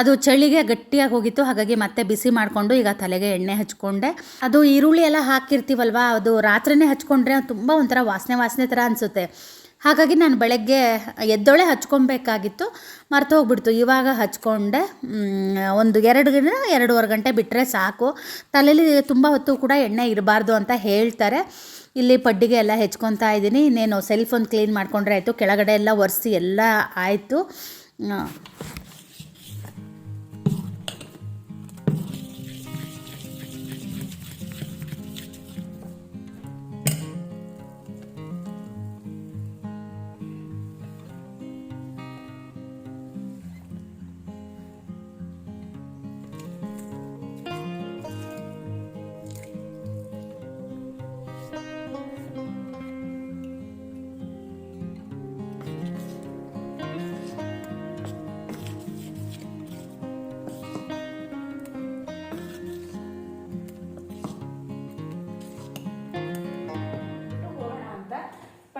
ಅದು ಚಳಿಗೆ ಗಟ್ಟಿಯಾಗಿ ಹೋಗಿತ್ತು. ಹಾಗಾಗಿ ಮತ್ತೆ ಬಿಸಿ ಮಾಡಿಕೊಂಡು ಈಗ ತಲೆಗೆ ಎಣ್ಣೆ ಹಚ್ಕೊಂಡೆ. ಅದು ಈರುಳ್ಳಿ ಎಲ್ಲ ಹಾಕಿರ್ತೀವಲ್ವ? ಅದು ರಾತ್ರಿನೇ ಹಚ್ಕೊಂಡ್ರೆ ತುಂಬ ಒಂಥರ ವಾಸನೆ ವಾಸನೆ ಥರ ಅನಿಸುತ್ತೆ. ಹಾಗಾಗಿ ನಾನು ಬೆಳಗ್ಗೆ ಎದ್ದೊಳೆ ಹಚ್ಕೊಬೇಕಾಗಿತ್ತು, ಮರ್ತು ಹೋಗ್ಬಿಡ್ತು. ಇವಾಗ ಹಚ್ಕೊಂಡೆ ಒಂದು ಎರಡು ಎರಡೂವರೆ ಗಂಟೆ ಬಿಟ್ಟರೆ ಸಾಕು. ತಲೆಯಲ್ಲಿ ತುಂಬ ಹೊತ್ತು ಕೂಡ ಎಣ್ಣೆ ಇರಬಾರ್ದು ಅಂತ ಹೇಳ್ತಾರೆ. ಇಲ್ಲಿ ಪಡ್ಡಿಗೆ ಎಲ್ಲ ಹೆಚ್ಕೊತಾ ಇದ್ದೀನಿ. ಇನ್ನೇನು ಸೆಲ್ಫೋನ್ ಕ್ಲೀನ್ ಮಾಡ್ಕೊಂಡ್ರೆ ಆಯಿತು. ಕೆಳಗಡೆ ಎಲ್ಲ ಒರೆಸಿ ಎಲ್ಲ ಆಯಿತು.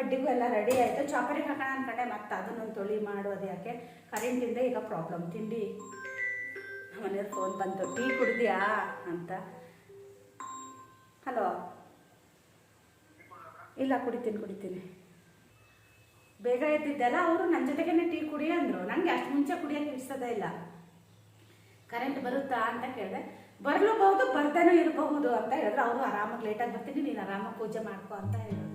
ಪಡ್ಡಿಗೂ ಎಲ್ಲ ರೆಡಿ ಆಯಿತು. ಚಾಪರಿಗೆ ಹಾಕೋಣ ಅನ್ಕೊಂಡೆ, ಮತ್ತೆ ಅದನ್ನೊಂದು ತೊಳಿ ಮಾಡೋದು ಯಾಕೆ? ಕರೆಂಟಿಂದ ಈಗ ಪ್ರಾಬ್ಲಮ್ ತಿಂಡಿ. ಮನೆಯವ್ರು ಫೋನ್ ಬಂತು. ಟೀ ಕುಡಿದ್ಯಾ ಅಂತ. ಹಲೋ ಇಲ್ಲ, ಕುಡಿತೀನಿ ಕುಡಿತೀನಿ. ಬೇಗ ಎದ್ದಿದ್ದೆಲ್ಲ ಅವರು ನನ್ನ ಜೊತೆಗೇನೆ ಟೀ ಕುಡಿ ಅಂದರು. ನನಗೆ ಅಷ್ಟು ಮುಂಚೆ ಕುಡಿಯೋಕ್ಕೆ ಇಷ್ಟದೇ ಇಲ್ಲ. ಕರೆಂಟ್ ಬರುತ್ತಾ ಅಂತ ಕೇಳಿದೆ. ಬರಲೂಬಹುದು, ಬರ್ದೇನೂ ಇರಬಹುದು ಅಂತ ಹೇಳಿದ್ರು. ಅವರು ಆರಾಮಾಗಿ ಲೇಟಾಗಿ ಬರ್ತೀನಿ, ನೀನು ಆರಾಮಾಗಿ ಪೂಜೆ ಮಾಡ್ಕೋ ಅಂತ ಹೇಳಿದ್ರು.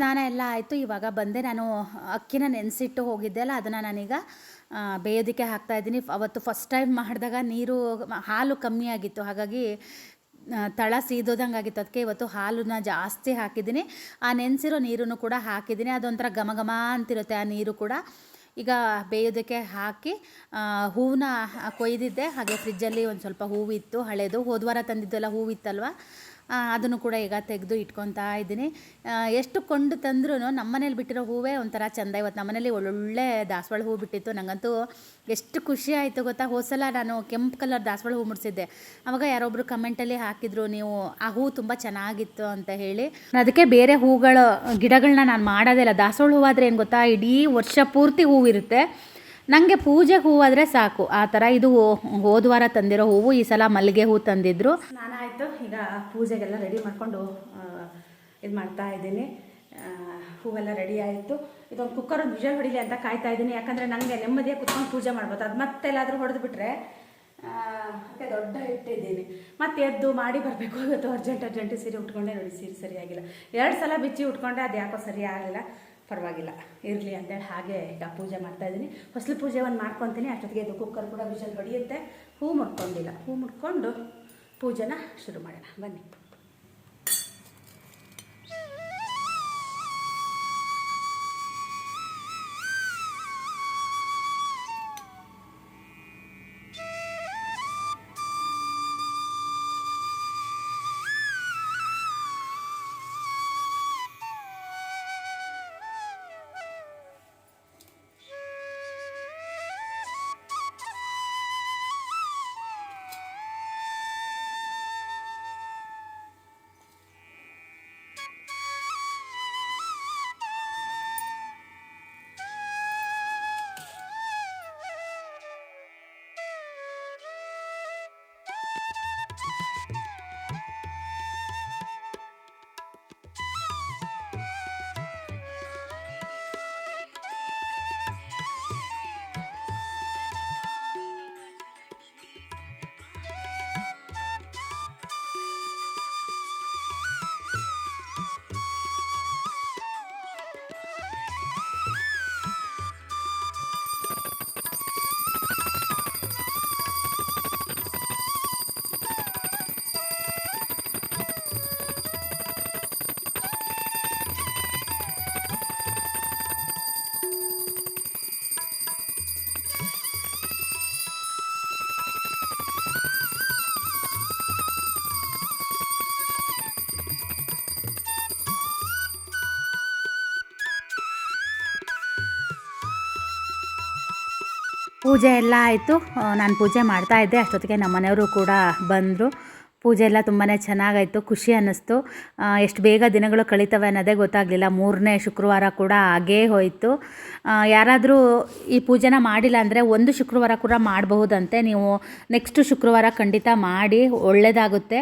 ಸ್ನಾನ ಎಲ್ಲ ಆಯಿತು. ಇವಾಗ ಬಂದೆ ನಾನು, ಅಕ್ಕಿನ ನೆನೆಸಿಟ್ಟು ಹೋಗಿದ್ದೆ ಅಲ್ಲ, ಅದನ್ನು ನಾನೀಗ ಬೇಯೋದಕ್ಕೆ ಹಾಕ್ತಾ ಇದ್ದೀನಿ. ಅವತ್ತು ಫಸ್ಟ್ ಟೈಮ್ ಮಾಡಿದಾಗ ನೀರು, ಹಾಲು ಕಮ್ಮಿ ಆಗಿತ್ತು. ಹಾಗಾಗಿ ತಳ ಸೀದೋದಂಗೆ ಆಗಿತ್ತು. ಅದಕ್ಕೆ ಇವತ್ತು ಹಾಲನ್ನ ಜಾಸ್ತಿ ಹಾಕಿದ್ದೀನಿ. ಆ ನೆನೆಸಿರೋ ನೀರನ್ನು ಕೂಡ ಹಾಕಿದ್ದೀನಿ. ಅದೊಂಥರ ಘಮ ಘಮ ಅಂತಿರುತ್ತೆ ಆ ನೀರು ಕೂಡ. ಈಗ ಬೇಯೋದಕ್ಕೆ ಹಾಕಿ ಹೂವನ್ನ ಕೊಯ್ದಿದ್ದೆ. ಹಾಗೆ ಫ್ರಿಜ್ಜಲ್ಲಿ ಒಂದು ಸ್ವಲ್ಪ ಹೂವಿತ್ತು, ಹಳೇದು. ಹೋದ ವಾರ ತಂದಿದ್ದೆಲ್ಲ ಹೂವಿತ್ತಲ್ವ? ಅದನ್ನು ಕೂಡ ಈಗ ತೆಗೆದು ಇಟ್ಕೊತಾ ಇದ್ದೀನಿ. ಎಷ್ಟು ಕೊಂಡು ತಂದ್ರೂ ನಮ್ಮನೇಲಿ ಬಿಟ್ಟಿರೋ ಹೂವೇ ಒಂಥರ ಚಂದ. ಇವತ್ತು ನಮ್ಮನೇಲಿ ಒಳ್ಳೊಳ್ಳೆ ದಾಸವಾಳ ಹೂ ಬಿಟ್ಟಿತ್ತು. ನನಗಂತೂ ಎಷ್ಟು ಖುಷಿ ಆಯಿತು ಗೊತ್ತಾ? ಹೋಸಲ ನಾನು ಕೆಂಪು ಕಲರ್ ದಾಸವಾಳ ಹೂ ಮುಡಿಸಿದ್ದೆ. ಅವಾಗ ಯಾರೊಬ್ಬರು ಕಮೆಂಟಲ್ಲಿ ಹಾಕಿದ್ರು, ನೀವು ಆ ಹೂ ತುಂಬ ಚೆನ್ನಾಗಿತ್ತು ಅಂತ ಹೇಳಿ. ಅದಕ್ಕೆ ಬೇರೆ ಹೂಗಳು ಗಿಡಗಳನ್ನ ನಾನು ಮಾಡೋದೇ ಇಲ್ಲ. ದಾಸವಾಳ ಹೂವಾದರೆ ಏನು ಗೊತ್ತಾ? ಇಡೀ ವರ್ಷ ಪೂರ್ತಿ ಹೂವಿರುತ್ತೆ ನನಗೆ ಪೂಜೆ ಹೂವಾದರೆ ಸಾಕು. ಆ ಥರ ಇದು ಹೋದ ವಾರ ತಂದಿರೋ ಹೂವು ಈ ಸಲ ಮಲ್ಲಿಗೆ ಹೂ ತಂದಿದ್ರು. ನಾನಾಯಿತು ಈಗ ಪೂಜೆಗೆಲ್ಲ ರೆಡಿ ಮಾಡಿಕೊಂಡು ಇದು ಮಾಡ್ತಾ ಇದ್ದೀನಿ. ಹೂವೆಲ್ಲ ರೆಡಿ ಆಯಿತು. ಇದೊಂದು ಕುಕ್ಕರ್ ಒಂದು ವಿಜಲ್ ಹೊಡಿಲಿ ಅಂತ ಕಾಯ್ತಾ ಇದ್ದೀನಿ. ಯಾಕಂದರೆ ನನಗೆ ನೆಮ್ಮದಿಯಾಗಿ ಕುತ್ಕೊಂಡು ಪೂಜೆ ಮಾಡ್ಬೋದು. ಅದು ಮತ್ತೆಲ್ಲಾದರೂ ಹೊಡೆದು ಬಿಟ್ಟರೆ ಅದಕ್ಕೆ ದೊಡ್ಡ ಇಟ್ಟಿದ್ದೀನಿ ಮತ್ತೆ ಎದ್ದು ಮಾಡಿ ಬರಬೇಕು. ಇವತ್ತು ಅರ್ಜೆಂಟ್ ಅರ್ಜೆಂಟ್ ಸೀರೆ ಉಟ್ಕೊಂಡೆ ನೋಡಿ, ಸೀರೆ ಸರಿಯಾಗಿಲ್ಲ. ಎರಡು ಸಲ ಬಿಚ್ಚಿ ಉಟ್ಕೊಂಡೆ ಅದು ಯಾಕೋ ಸರಿ ಪರವಾಗಿಲ್ಲ. ಇರಲಿ ಅಂತೇಳಿ ಹಾಗೆ ಈಗ ಪೂಜೆ ಮಾಡ್ತಾಯಿದ್ದೀನಿ ಫಸ್ಲು ಪೂಜೆ ಒಂದು ಮಾಡ್ಕೊತೀನಿ. ಅಷ್ಟೊತ್ತಿಗೆ ಇದು ಕುಕ್ಕರ್ ಕೂಡ ವಿಷಲ್ ಹೊಡಿಯುತ್ತೆ. ಹೂ ಮುಟ್ಕೊಂಡಿಲ್ಲ. ಹೂ ಮುಟ್ಕೊಂಡು ಪೂಜೆನ ಶುರು ಮಾಡೋಣ. ಬನ್ನಿ. ಪೂಜೆ ಎಲ್ಲ ಆಯಿತು. ನಾನು ಪೂಜೆ ಮಾಡ್ತಾ ಇದ್ದೆ. ಅಷ್ಟೊತ್ತಿಗೆ ನಮ್ಮ ಮನೆಯವರು ಕೂಡ ಬಂದರು. ಪೂಜೆ ಎಲ್ಲ ತುಂಬಾ ಚೆನ್ನಾಗಾಯಿತು, ಖುಷಿ ಅನ್ನಿಸ್ತು. ಎಷ್ಟು ಬೇಗ ದಿನಗಳು ಕಳೀತವೆ ಅನ್ನೋದೇ ಗೊತ್ತಾಗಲಿಲ್ಲ. ಮೂರನೇ ಶುಕ್ರವಾರ ಕೂಡ ಹಾಗೇ ಹೋಯಿತು. ಯಾರಾದರೂ ಈ ಪೂಜೆನ ಮಾಡಿಲ್ಲ ಅಂದರೆ ಒಂದು ಶುಕ್ರವಾರ ಕೂಡ ಮಾಡಬಹುದಂತೆ. ನೀವು ನೆಕ್ಸ್ಟ್ ಶುಕ್ರವಾರ ಖಂಡಿತ ಮಾಡಿ ಒಳ್ಳೆಯದಾಗುತ್ತೆ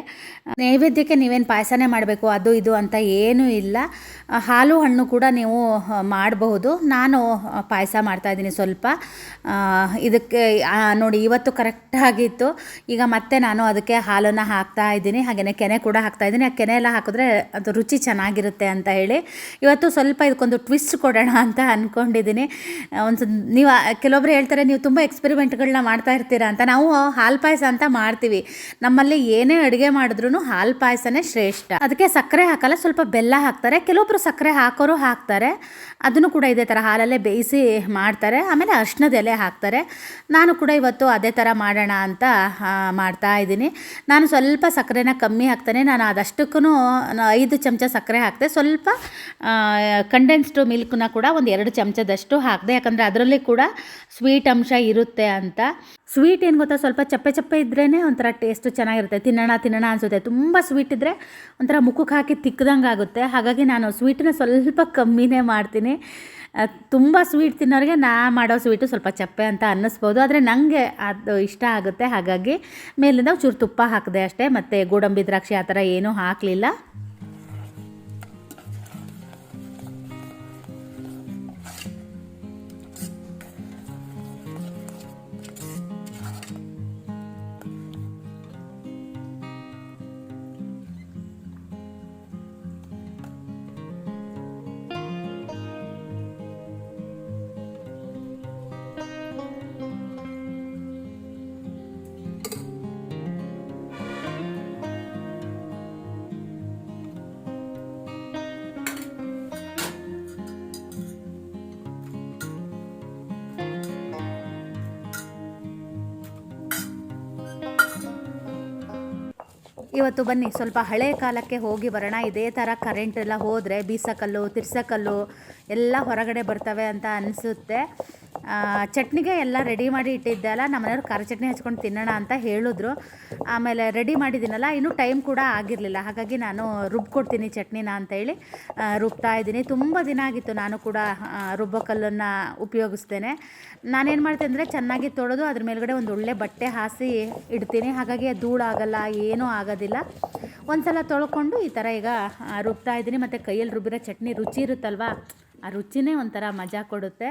ನೈವೇದ್ಯಕ್ಕೆ ನೀವೇನು ಪಾಯಸನೇ ಮಾಡಬೇಕು, ಅದು ಇದು ಅಂತ ಏನೂ ಇಲ್ಲ. ಹಾಲು ಹಣ್ಣು ಕೂಡ ನೀವು ಮಾಡಬಹುದು. ನಾನು ಪಾಯಸ ಮಾಡ್ತಾಯಿದ್ದೀನಿ ಸ್ವಲ್ಪ. ಇದಕ್ಕೆ ನೋಡಿ, ಇವತ್ತು ಕರೆಕ್ಟಾಗಿತ್ತು ಈಗ ಮತ್ತೆ ನಾನು ಅದಕ್ಕೆ ಹಾಲನ್ನು ಹಾಕ್ತಾ ಇದ್ದೀನಿ. ಹಾಗೆಯೇ ಕೆನೆ ಕೂಡ ಹಾಕ್ತಾ ಇದ್ದೀನಿ. ಆ ಕೆನೆ ಎಲ್ಲ ಹಾಕಿದ್ರೆ ಅದು ರುಚಿ ಚೆನ್ನಾಗಿರುತ್ತೆ ಅಂತ ಹೇಳಿ. ಇವತ್ತು ಸ್ವಲ್ಪ ಇದಕ್ಕೊಂದು ಟ್ವಿಸ್ಟ್ ಕೊಡೋಣ ಅಂತ ಅಂದ್ಕೊಂಡಿದ್ದೀನಿ ಒಂದು ನೀವು, ಕೆಲವೊಬ್ರು ಹೇಳ್ತಾರೆ, ನೀವು ತುಂಬ ಎಕ್ಸ್ಪೆರಿಮೆಂಟ್ಗಳನ್ನ ಮಾಡ್ತಾ ಇರ್ತೀರಾ ಅಂತ. ನಾವು ಹಾಲು ಪಾಯಸ ಅಂತ ಮಾಡ್ತೀವಿ. ನಮ್ಮಲ್ಲಿ ಏನೇ ಅಡುಗೆ ಮಾಡಿದ್ರು ಹಾಲು ಪಾಯಸನೇ ಶ್ರೇಷ್ಠ. ಅದಕ್ಕೆ ಸಕ್ಕರೆ ಹಾಕಲ್ಲ, ಸ್ವಲ್ಪ ಬೆಲ್ಲ ಹಾಕ್ತಾರೆ. ಕೆಲವೊಬ್ರು ಸಕ್ಕರೆ ಹಾಕೋರು ಹಾಕ್ತಾರೆ. ಅದನ್ನು ಕೂಡ ಇದೇ ಥರ ಹಾಲಲ್ಲೇ ಬೇಯಿಸಿ ಮಾಡ್ತಾರೆ. ಆಮೇಲೆ ಅರ್ಶಿನದ ಎಲೆ ಹಾಕ್ತಾರೆ. ನಾನು ಕೂಡ ಇವತ್ತು ಅದೇ ಥರ ಮಾಡೋಣ ಅಂತ ಮಾಡ್ತಾ ಇದ್ದೀನಿ. ನಾನು ಸ್ವಲ್ಪ ಸಕ್ಕರೆನ ಕಮ್ಮಿ ಹಾಕ್ತಾನೆ. ನಾನು ಅದಷ್ಟಕ್ಕೂ ಐದು ಚಮಚ ಸಕ್ಕರೆ ಹಾಕಿದೆ, ಸ್ವಲ್ಪ ಕಂಡೆನ್ಸ್ಡ್ ಮಿಲ್ಕ್ನ ಕೂಡ ಒಂದು ಎರಡು ಚಮಚದಷ್ಟು ಹಾಕಿದೆ. ಯಾಕಂದರೆ ಅದರಲ್ಲಿ ಕೂಡ ಸ್ವೀಟ್ ಅಂಶ ಇರುತ್ತೆ ಅಂತ. ಸ್ವೀಟ್ ಏನು ಗೊತ್ತಾ? ಸ್ವಲ್ಪ ಚಪ್ಪೆ ಚಪ್ಪೆ ಇದ್ರೇ ಒಂಥರ ಟೇಸ್ಟು ಚೆನ್ನಾಗಿರುತ್ತೆ. ತಿನ್ನೋಣ ತಿನ್ನೋಣ ಅನಿಸುತ್ತೆ. ತುಂಬ ಸ್ವೀಟ್ ಇದ್ದರೆ ಒಂಥರ ಮುಖಕ್ಕೆ ಹಾಕಿ ತಿಕ್ಕದಂಗೆ ಆಗುತ್ತೆ ಹಾಗಾಗಿ ನಾನು ಸ್ವೀಟನ್ನ ಸ್ವಲ್ಪ ಕಮ್ಮಿನೇ ಮಾಡ್ತೀನಿ. ತುಂಬ ಸ್ವೀಟ್ ತಿನ್ನೋರಿಗೆ ನಾ ಮಾಡೋ ಸ್ವೀಟು ಸ್ವಲ್ಪ ಚಪ್ಪೆ ಅಂತ ಅನ್ನಿಸ್ಬೋದು. ಆದರೆ ನನಗೆ ಅದು ಇಷ್ಟ ಆಗುತ್ತೆ. ಹಾಗಾಗಿ ಮೇಲಿಂದ ಚೂರು ತುಪ್ಪ ಹಾಕಿದೆ ಅಷ್ಟೇ. ಮತ್ತು ಗೋಡಂಬಿ ದ್ರಾಕ್ಷಿ ಆ ಥರ ಏನೂ ಹಾಕಲಿಲ್ಲ. ಇವತ್ತು ಬನ್ನಿ, ಸ್ವಲ್ಪ ಹಳೆ ಕಾಲಕ್ಕೆ ಹೋಗಿ ಬರೋಣ. ಇದೇ ಥರ ಕರೆಂಟ್ ಎಲ್ಲ ಹೋದರೆ ಬೀಸಕಲ್ಲು, ತಿರ್ಸಕಲ್ಲು ಎಲ್ಲ ಹೊರಗಡೆ ಬರ್ತವೆ ಅಂತ ಅನಿಸುತ್ತೆ. ಚಟ್ನಿಗೆ ಎಲ್ಲ ರೆಡಿ ಮಾಡಿ ಇಟ್ಟಿದ್ದೆ ಅಲ್ಲ ನಮ್ಮ ಮನೆಯವ್ರು ಖಾರ ಚಟ್ನಿ ಹಚ್ಕೊಂಡು ತಿನ್ನೋಣ ಅಂತ ಹೇಳಿದ್ರು. ಆಮೇಲೆ ರೆಡಿ ಮಾಡಿದ್ದೀನಲ್ಲ, ಇನ್ನೂ ಟೈಮ್ ಕೂಡ ಆಗಿರಲಿಲ್ಲ. ಹಾಗಾಗಿ ನಾನು ರುಬ್ಕೊಡ್ತೀನಿ ಚಟ್ನಿನ ಅಂತೇಳಿ ರುಬ್ತಾ ಇದ್ದೀನಿ. ತುಂಬ ದಿನ ಆಗಿತ್ತು ನಾನು ಕೂಡ ರುಬ್ಬೋ ಕಲ್ಲನ್ನು ಉಪಯೋಗಿಸ್ತೇನೆ ನಾನೇನು ಮಾಡ್ತೀನಿ ಅಂದರೆ ಚೆನ್ನಾಗಿ ತೊಳೆದು ಅದ್ರ ಮೇಲ್ಗಡೆ ಒಂದು ಒಳ್ಳೆ ಬಟ್ಟೆ ಹಾಸಿ ಇಡ್ತೀನಿ. ಹಾಗಾಗಿ ಧೂಳಾಗಲ್ಲ ಏನೂ ಆಗೋದಿಲ್ಲ. ಒಂದು ಸಲ ತೊಳ್ಕೊಂಡು ಈ ಥರ ಈಗ ರುಬ್ತಾ ಇದ್ದೀನಿ. ಮತ್ತು ಕೈಯಲ್ಲಿ ರುಬ್ಬಿರೋ ಚಟ್ನಿ ರುಚಿ ಇರುತ್ತಲ್ವಾ, ಆ ರುಚಿನೇ ಒಂಥರ ಮಜಾ ಕೊಡುತ್ತೆ.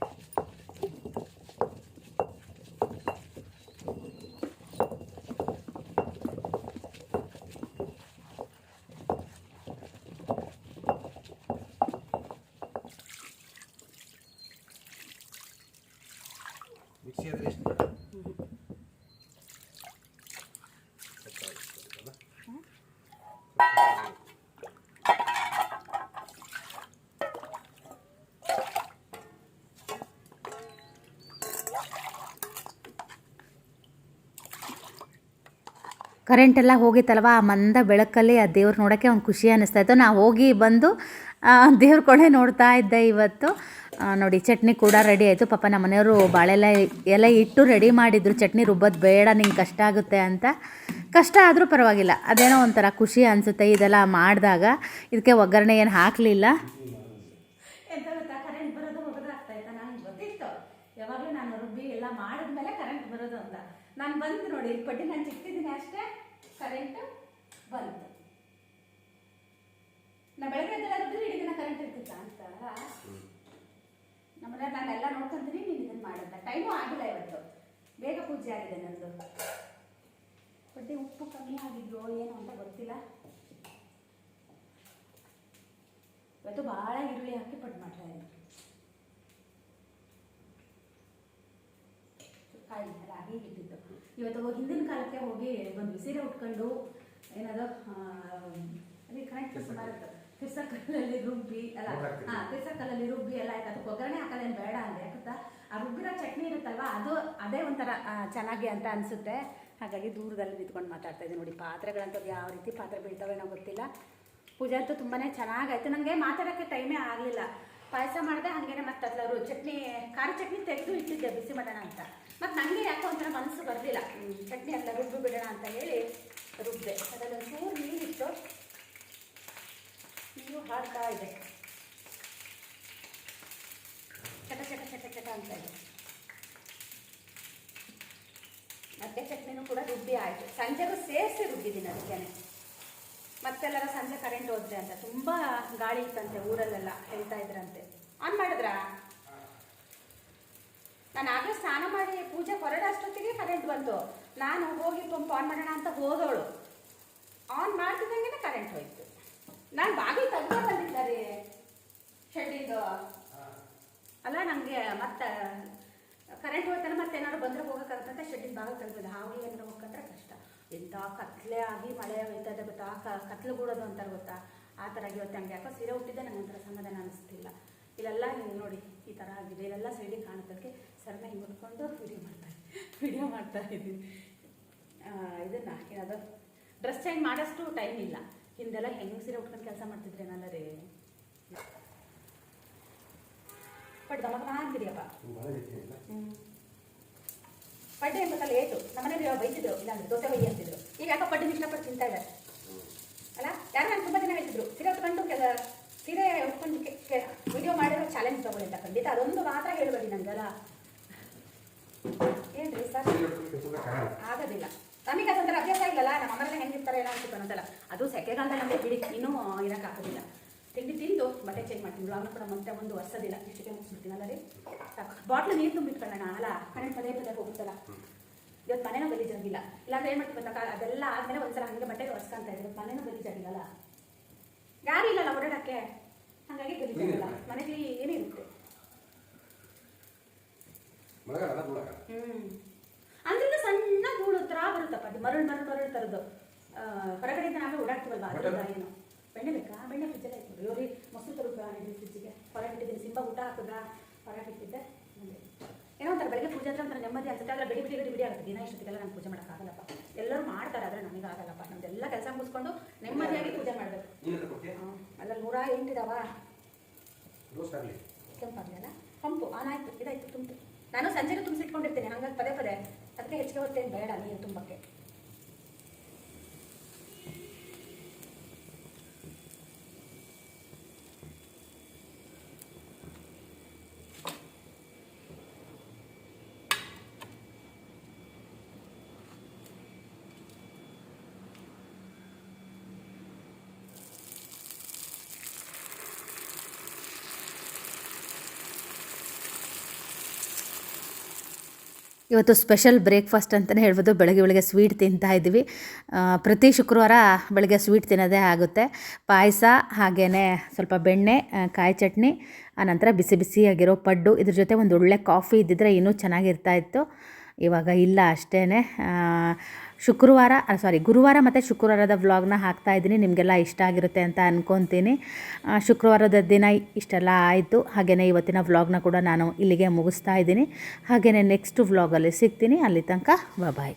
ಕರೆಂಟ್ ಎಲ್ಲ ಹೋಗಿತ್ತಲ್ವ? ಆ ಮಂದ ಬೆಳಕಲ್ಲಿ ಆ ದೇವ್ರು ನೋಡೋಕ್ಕೆ ಒಂದು ಖುಷಿ ಅನ್ನಿಸ್ತಾ ಇತ್ತು ನಾ ಹೋಗಿ ಬಂದು ದೇವ್ರ ಕೊಡೆ ನೋಡ್ತಾ ಇದ್ದೆ ಇವತ್ತು. ನೋಡಿ, ಚಟ್ನಿ ಕೂಡ ರೆಡಿ ಆಯಿತು. ಪಾಪ ನಮ್ಮ ಮನೆಯವರು ಬಾಳೆಲೆ ಎಲ್ಲ ಇಟ್ಟು ರೆಡಿ ಮಾಡಿದ್ರು. ಚಟ್ನಿ ರುಬ್ಬೋದು ಬೇಡ, ನಿಂಗೆ ಕಷ್ಟ ಆಗುತ್ತೆ ಅಂತ. ಕಷ್ಟ ಆದರೂ ಪರವಾಗಿಲ್ಲ. ಅದೇನೋ ಒಂಥರ ಖುಷಿ ಅನಿಸುತ್ತೆ ಇದೆಲ್ಲ ಮಾಡಿದಾಗ. ಇದಕ್ಕೆ ಒಗ್ಗರಣೆ ಏನು ಹಾಕಲಿಲ್ಲ. ಎಂತ ನೋಡಿ ಕರೆಂಟ್ ಬರೋದು ಹೋಗೋದು ಆಗ್ತಾ ಇತ್ತು ನನಗೆ ಗೊತ್ತಿತ್ತು ಯಾವಾಗಲೂ ನಾನು ರುಬ್ಬಿ ಎಲ್ಲ ಮಾಡಿದ್ಮೇಲೆ ಕರೆಂಟ್ ಬರೋದು ಅಂತ ನಾನು ಬಂತು ನೋಡಿ ಇಲ್ಲಿ ಪಟ್ಟಿ ನಾನು ಚಿಕ್ತಿದ್ದೀನಿ ಅಷ್ಟೇ ಕರೆಂಟ್ ಬಂತು ನಾ ಬೆಳಗ್ಗೆ ಎದ್ದೆಲ್ಲ ಹೇಳಿದ್ರೆ ಇಡೀ ದಿನ ಕರೆಂಟ್ ಇರ್ತಿತ್ತ ಅಂತ. ನಮ್ಮನೆ ನಾನೆಲ್ಲ ನೋಡ್ಕೊಂತೀನಿ, ನೀನು ಇದನ್ನ ಮಾಡೋದ ಟೈಮು ಆಗಿಲ್ಲ ಇವತ್ತು. ಬೇಗ ಪೂಜೆ ಆಗಿದೆ ನಂದು. ಬಟ್ಟೆ ಉಪ್ಪು ಕಮ್ಮಿ ಆಗಿದ್ಯೋ ಏನು ಅಂತ ಗೊತ್ತಿಲ್ಲ. ಇವತ್ತು ಭಾಳ ಈರುಳ್ಳಿ ಹಾಕಿ ಪಡ್ ಮಾಡ್ತಾ ಇದ್ದೀನಿ. ರಾಗಿ ಇವತ್ತು ಹಿಂದಿನ ಕಾಲಕ್ಕೆ ಹೋಗಿ ಒಂದು ಸೀರೆ ಉಟ್ಕೊಂಡು, ಏನದು ಅಲ್ಲಿ ಕರೆಕ್ಟ್ ಬರುತ್ತೆ. ತಿರ್ಸಕಲ್ಲಲ್ಲಿ ರುಬ್ಬಿ ಅಲ್ಲ. ಹಾ ತಿರ್ಸಕಲ್ಲಲ್ಲಿ ರುಬ್ಬಿ ಎಲ್ಲ ಆಯ್ತು. ಅದಕ್ಕೆ ಒಗ್ಗರಣೆ ಹಾಕೋದೇನು ಬೇಡ ಅಂದೆ ಗೊತ್ತಾ ಆ ರುಬ್ಬಿರೋ ಚಟ್ನಿ ಇರುತ್ತಲ್ವ ಅದು ಅದೇ ಒಂಥರ ಚೆನ್ನಾಗಿ ಅಂತ ಅನಿಸುತ್ತೆ. ಹಾಗಾಗಿ ದೂರದಲ್ಲಿ ನಿಂತ್ಕೊಂಡು ಮಾತಾಡ್ತಾ ಇದ್ದೀನಿ ನೋಡಿ ಪಾತ್ರೆಗಳಂತೂ ಯಾವ ರೀತಿ ಪಾತ್ರೆ ಬೀಳ್ತವೇನೋ ಗೊತ್ತಿಲ್ಲ. ಪೂಜೆ ಅಂತೂ ತುಂಬಾ ಚೆನ್ನಾಗಾಯ್ತು. ನನಗೆ ಮಾತಾಡೋಕ್ಕೆ ಟೈಮೇ ಆಗಲಿಲ್ಲ. ಪಾಯಸ ಮಾಡಿದೆ ಹಾಗೇನೆ ಮತ್ತೆ ಅದ್ಲವರು ಚಟ್ನಿ ಖಾರ ಚಟ್ನಿ ತೆಗೆದು ಇಟ್ಟಿದ್ದೆ ಬಿಸಿ ಮಾಡೋಣ ಅಂತ. ಮತ್ತು ನನಗೆ ಯಾಕೋ ಒಂಥರ ಮನಸ್ಸು ಬರಲಿಲ್ಲ ಚಟ್ನಿ ಎಲ್ಲ ರುಬ್ಬಿ ಬಿಡೋಣ ಅಂತ ಹೇಳಿ ರುಬ್ಬಿದೆ ಅದರಲ್ಲಿ ಒಂಚೂರು ನೀರಿಟ್ಟು ನೀರು ಹಾಡ್ತಾ ಇದೆ. ಚಟ ಚಟ ಚಟ ಚಟ ಅಂತ ಇದೆ. ಮತ್ತೆ ಚಟ್ನಿನೂ ಕೂಡ ರುಬ್ಬಿ ಆಯಿತು. ಸಂಜೆಗೂ ಸೇರಿಸಿ ರುಬ್ಬಿದ್ದೀನಿ ಅದಕ್ಕೆ ಮತ್ತೆಲ್ಲರ ಸಂಜೆ ಕರೆಂಟ್ ಹೋದ್ರೆ ಅಂತ. ತುಂಬ ಗಾಳಿ ಇತ್ತಂತೆ ಊರಲ್ಲೆಲ್ಲ, ಹೇಳ್ತಾ ಇದ್ರಂತೆ. ಆನ್ ಮಾಡಿದ್ರಾ? ನಾನು ಆಗಲೇ ಸ್ನಾನ ಮಾಡಿ ಪೂಜೆ ಹೊರಡ ಅಷ್ಟೊತ್ತಿಗೆ ಕರೆಂಟ್ ಬಂತು. ನಾನು ಹೋಗಿ ಪಂಪ್ ಆನ್ ಮಾಡೋಣ ಅಂತ ಹೋದವಳು. ಆನ್ ಮಾಡ್ತಿದ್ದಂಗೆ ಕರೆಂಟ್ ಹೋಯ್ತು. ನಾನು ಬಾಗಿಲು ತೆಗ್ದು ಬಂದಿದ್ದಾರೆ. ಶೆಡ್ಡಿಂದು. ಅಲ್ಲ ನನಗೆ ಮತ್ತೆ ಕರೆಂಟ್ ಹೋಗ್ತಾರೆ ಮತ್ತೆ ಏನಾದ್ರು ಬಂದ್ರೆ ಹೋಗೋಕ್ಕಾಗತ್ತಂತ ಶೆಡ್ಡಿನ ಬಾಗಿಲು ತೆಗ್ದಿದ್ದೆ ಹಾವು ಏನಾದ್ರು ಹೋಗ್ಕೊಂಡ್ರೆ ಕಷ್ಟ. ಎಂಥ ಕತ್ಲೆ ಆಗಿ ಮಳೆ ಹೋಯ್ತಾ ಇದೆ ಗೊತ್ತಾ? ಕತ್ಲು ಗೂಡೋದು ಅಂತಾರೆ ಗೊತ್ತಾ? ಆ ಥರ ಇವತ್ತು ಹಂಗೆ ಯಾಕೋ ಸೀರೆ ಹುಟ್ಟಿದ್ದೆ ನಂಗೆ ಒಂಥರ ಸಮಾಧಾನ ಅನಿಸ್ತಿಲ್ಲ. ಇಲ್ಲೆಲ್ಲ ಹಿಂಗೆ ನೋಡಿ, ಈ ಥರ ಆಗಿದೆ. ಇಲ್ಲೆಲ್ಲ ಸೈಡಿಗೆ ಕಾಣೋದಕ್ಕೆ ಸರ್ನ ಹಿಂಗೆ ಉಟ್ಕೊಂಡು ವಿಡಿಯೋ ಮಾಡ್ತಾರೆ ವಿಡಿಯೋ ಮಾಡ್ತಾ ಇದ್ದೀನಿ. ಇದನ್ನ ಏನದು ಡ್ರೆಸ್ ಚೇಂಜ್ ಮಾಡೋಷ್ಟು ಟೈಮ್ ಇಲ್ಲ. ಹಿಂದೆಲ್ಲ ಹೆಂಗೆ ಸೀರೆ ಉಟ್ಕೊಂಡು ಕೆಲಸ ಮಾಡ್ತಿದ್ರೇನಲ್ಲ ರೀ? ಅಂತಿದೆಯಪ್ಪ ಭಾಳ ರೀತಿಯಿಲ್ಲ ಪಡ್ಡೆ ಅಂತ ಲೇಟು ನಮ್ಮನೇಲಿ ಬೈತಿದ್ರು ಇಲ್ಲಾಂದ್ರೆ ದೋಸೆ ಬೈ ಅಂತಿದ್ರು. ಈಗ ಯಾಕೋ ಪಡ್ಡಿನ ಇಷ್ಟಪಟ್ಟು ತಿಂತಾ ಇದ್ದಾರೆ. ಅಲ್ಲ ಯಾರು ನಾನು ತುಂಬ ಜನ ಹೇಳ್ತಿದ್ರು ಸೀರೆ ಉಟ್ಕೊಂಡು ಕೆಲ ಸೀರೆ ಉಟ್ಕೊಂಡು ವಿಡಿಯೋ ಮಾಡಿರೋ ಚಾಲೆಂಜ್ ತಗೊಳ್ಳಿ ಅಂತ ಖಂಡಿತ ಅದೊಂದು ಮಾತ್ರ ಹೇಳ್ಬೇಡಿ ನಂಗಲ್ಲ. ಏನ್ರಿ ಸರ್? ಆಗೋದಿಲ್ಲ. ನಮಗೆ ಅದೊಂಥರ ಅಭ್ಯಾಸ ಇಲ್ಲಲ್ಲ ನಮ್ಮ ಅಮ್ಮರೆಲ್ಲ ಹೆಂಗಿರ್ತಾರೆ ಏನೋ ಅನ್ಸುತ್ತೆ ಅಂತಲ್ಲ ಅದು ಸೆಕೆಗಾಲದ ನಮಗೆ ಬಿಡಿ ಇನ್ನೂ ಇರೋಕ್ಕಾಗೋದಿಲ್ಲ. ತಿಂಡಿ ತಿಂದು ಬಟ್ಟೆ ಚೇಂಜ್ ಮಾಡ್ತೀನಿ ಅವನು ಕೂಡ ಮತ್ತೆ ಒಂದು ವರ್ಷದಿಲ್ಲ. ಇಷ್ಟಕ್ಕೆ ಮುಗಿಸ್ಬಿಡ್ತೀನಲ್ಲ ರೀ? ಸಾಕು. ಬಾಟ್ಲು ನೀರು ತುಂಬಿಟ್ಕೊಳ್ಳೋಣ ಅಲ್ಲ ಕರೆಂಟ್ ಪದೇ ಪದೇ ಹೋಗುತ್ತಲ್ಲ ಇವತ್ತು ಮನೇನೂ ಗಲೀಜಾಗಿಲ್ಲ ಇಲ್ಲಾಂದ್ರೆ ಏನು ಮಾಡ್ತೀವಿ ಗೊತ್ತಾ? ಅದೆಲ್ಲ ಆದ್ಮೇಲೆ ಒಂದ್ಸಲ ಹಂಗೆ ಬಟ್ಟೆ ಒರೆಸ್ಕೊಂತ ಇದ್ದೀವಿ. ಮನೇನೂ ಗಲೀಜಾಗಿಲ್ಲಲ್ಲ ಯಾರು ಇಲ್ಲಲ್ಲ ಓಡಾಡೋಕ್ಕೆ? ಹಾಗಾಗಿ ಗಲೀಜಾಗಿಲ್ಲ ಮನೆಗೆ ಏನಿರುತ್ತೆ ಇರುತ್ತೆ. ಹ್ಞೂ ಅಂದ್ರೆ ಸಣ್ಣ ಧೂಳು ಹತ್ರ ಬರುತ್ತಪ್ಪ ಅದು ಮರಳು ಮರಳು ಮರಳು ತರದು ಹೊರಗಡೆಯಿಂದ ನಾವೇ ಓಡಾಡ್ತೀವಲ್ವಾ ಅದರಿಂದ ಏನು? ಬೆಣ್ಣೆ ಬೇಕಾ? ಬೆಣ್ಣೆ ಫ್ರಿಜ್ಜಲ್ಲೇ ಇತ್ತು ಇವ್ರಿ ಮೊಸರು ತರುತ್ತಾ ಫ್ರಿಜ್ಜಿಗೆ ಹೊರಗೆ ಇಟ್ಟಿದ್ದೀನಿ ಸಿಂಬ ಊಟ ಹಾಕದ? ಹೊರಗೆ ಇಟ್ಟಿದ್ದೆ ಏನೋ ಒಂಥರ ಬೆಳಗ್ಗೆ ಪೂಜೆ ಹತ್ರ ಒಂಥರ ನೆಮ್ಮದಿ ಅನ್ಸುತ್ತೆ. ಆದರೆ ಬಿಡಿ ಬಿಡಿ ಬಿಡಿ ಬಿಡಿ ಆಗುತ್ತೆ. ದಿನ ಇಷ್ಟೊತ್ತಿಗೆಲ್ಲ ನಾನು ಪೂಜೆ ಮಾಡೋಕ್ಕಾಗಲ್ಲಪ್ಪ ಎಲ್ಲರೂ ಮಾಡ್ತಾರೆ ಆದರೆ ನಮಗೆ ಆಗಲ್ಲಪ್ಪ. ನಮ್ದೆಲ್ಲ ಕೆಲಸ ಮುಗಿಸ್ಕೊಂಡು ನೆಮ್ಮದಿಯಾಗಿ ಪೂಜೆ ಮಾಡಬೇಕು. ಅಲ್ಲ ನೂರ ಎಂಟಿದಾವ ಕೆಂಪಾಗಲಿ ಆಗಲಿ. ಕಂಪು ಪಂಪು. ಆನ್ ಆಯ್ತು. ಇದಾಯ್ತು ತುಂಬಿತು. ನಾನು ಸಂಜೆನೂ ತುಂಬಿಸಿಟ್ಕೊಂಡಿರ್ತೀನಿ. ಹಂಗಾಗಿ ಪದೇ ಪದೇ. ಅದಕ್ಕೆ ಹೆಚ್ಚಿಗೆ ಹೊತ್ತೇನು ಬೇಡ ನೀರು ತುಂಬಕ್ಕೆ. ಇವತ್ತು ಸ್ಪೆಷಲ್ ಬ್ರೇಕ್ಫಾಸ್ಟ್ ಅಂತಲೇ ಹೇಳ್ಬೋದು. ಬೆಳಗ್ಗೆ ಬೆಳಗ್ಗೆ ಸ್ವೀಟ್ ತಿಂತಾ ಇದ್ವಿ ಪ್ರತಿ ಶುಕ್ರವಾರ ಬೆಳಗ್ಗೆ ಸ್ವೀಟ್ ತಿನ್ನೋದೇ ಆಗುತ್ತೆ. ಪಾಯಸ ಹಾಗೆಯೇ ಸ್ವಲ್ಪ ಬೆಣ್ಣೆ ಕಾಯಿ ಚಟ್ನಿ, ಆನಂತರ ಬಿಸಿ ಬಿಸಿಯಾಗಿರೋ ಪಡ್ಡು. ಇದ್ರ ಜೊತೆ ಒಂದು ಒಳ್ಳೆ ಕಾಫಿ ಇದ್ದಿದ್ರೆ ಇನ್ನೂ ಚೆನ್ನಾಗಿರ್ತಾ ಇತ್ತು. ಇವಾಗ ಇಲ್ಲ ಅಷ್ಟೇ ಶುಕ್ರವಾರ ಸಾರಿ ಗುರುವಾರ ಮತ್ತು ಶುಕ್ರವಾರದ ವ್ಲಾಗ್ನ ಹಾಕ್ತಾ ಇದ್ದೀನಿ. ನಿಮಗೆಲ್ಲ ಇಷ್ಟ ಆಗಿರುತ್ತೆ ಅಂತ ಅಂದ್ಕೊತೀನಿ ಶುಕ್ರವಾರದ ದಿನ ಇಷ್ಟೆಲ್ಲ ಆಯಿತು. ಹಾಗೆಯೇ ಇವತ್ತಿನ ವ್ಲಾಗ್ನ ಕೂಡ ನಾನು ಇಲ್ಲಿಗೆ ಮುಗಿಸ್ತಾ ಇದ್ದೀನಿ. ಹಾಗೆಯೇ ನೆಕ್ಸ್ಟ್ ವ್ಲಾಗಲ್ಲಿ ಸಿಗ್ತೀನಿ. ಅಲ್ಲಿ ತನಕ ಬಾಯ್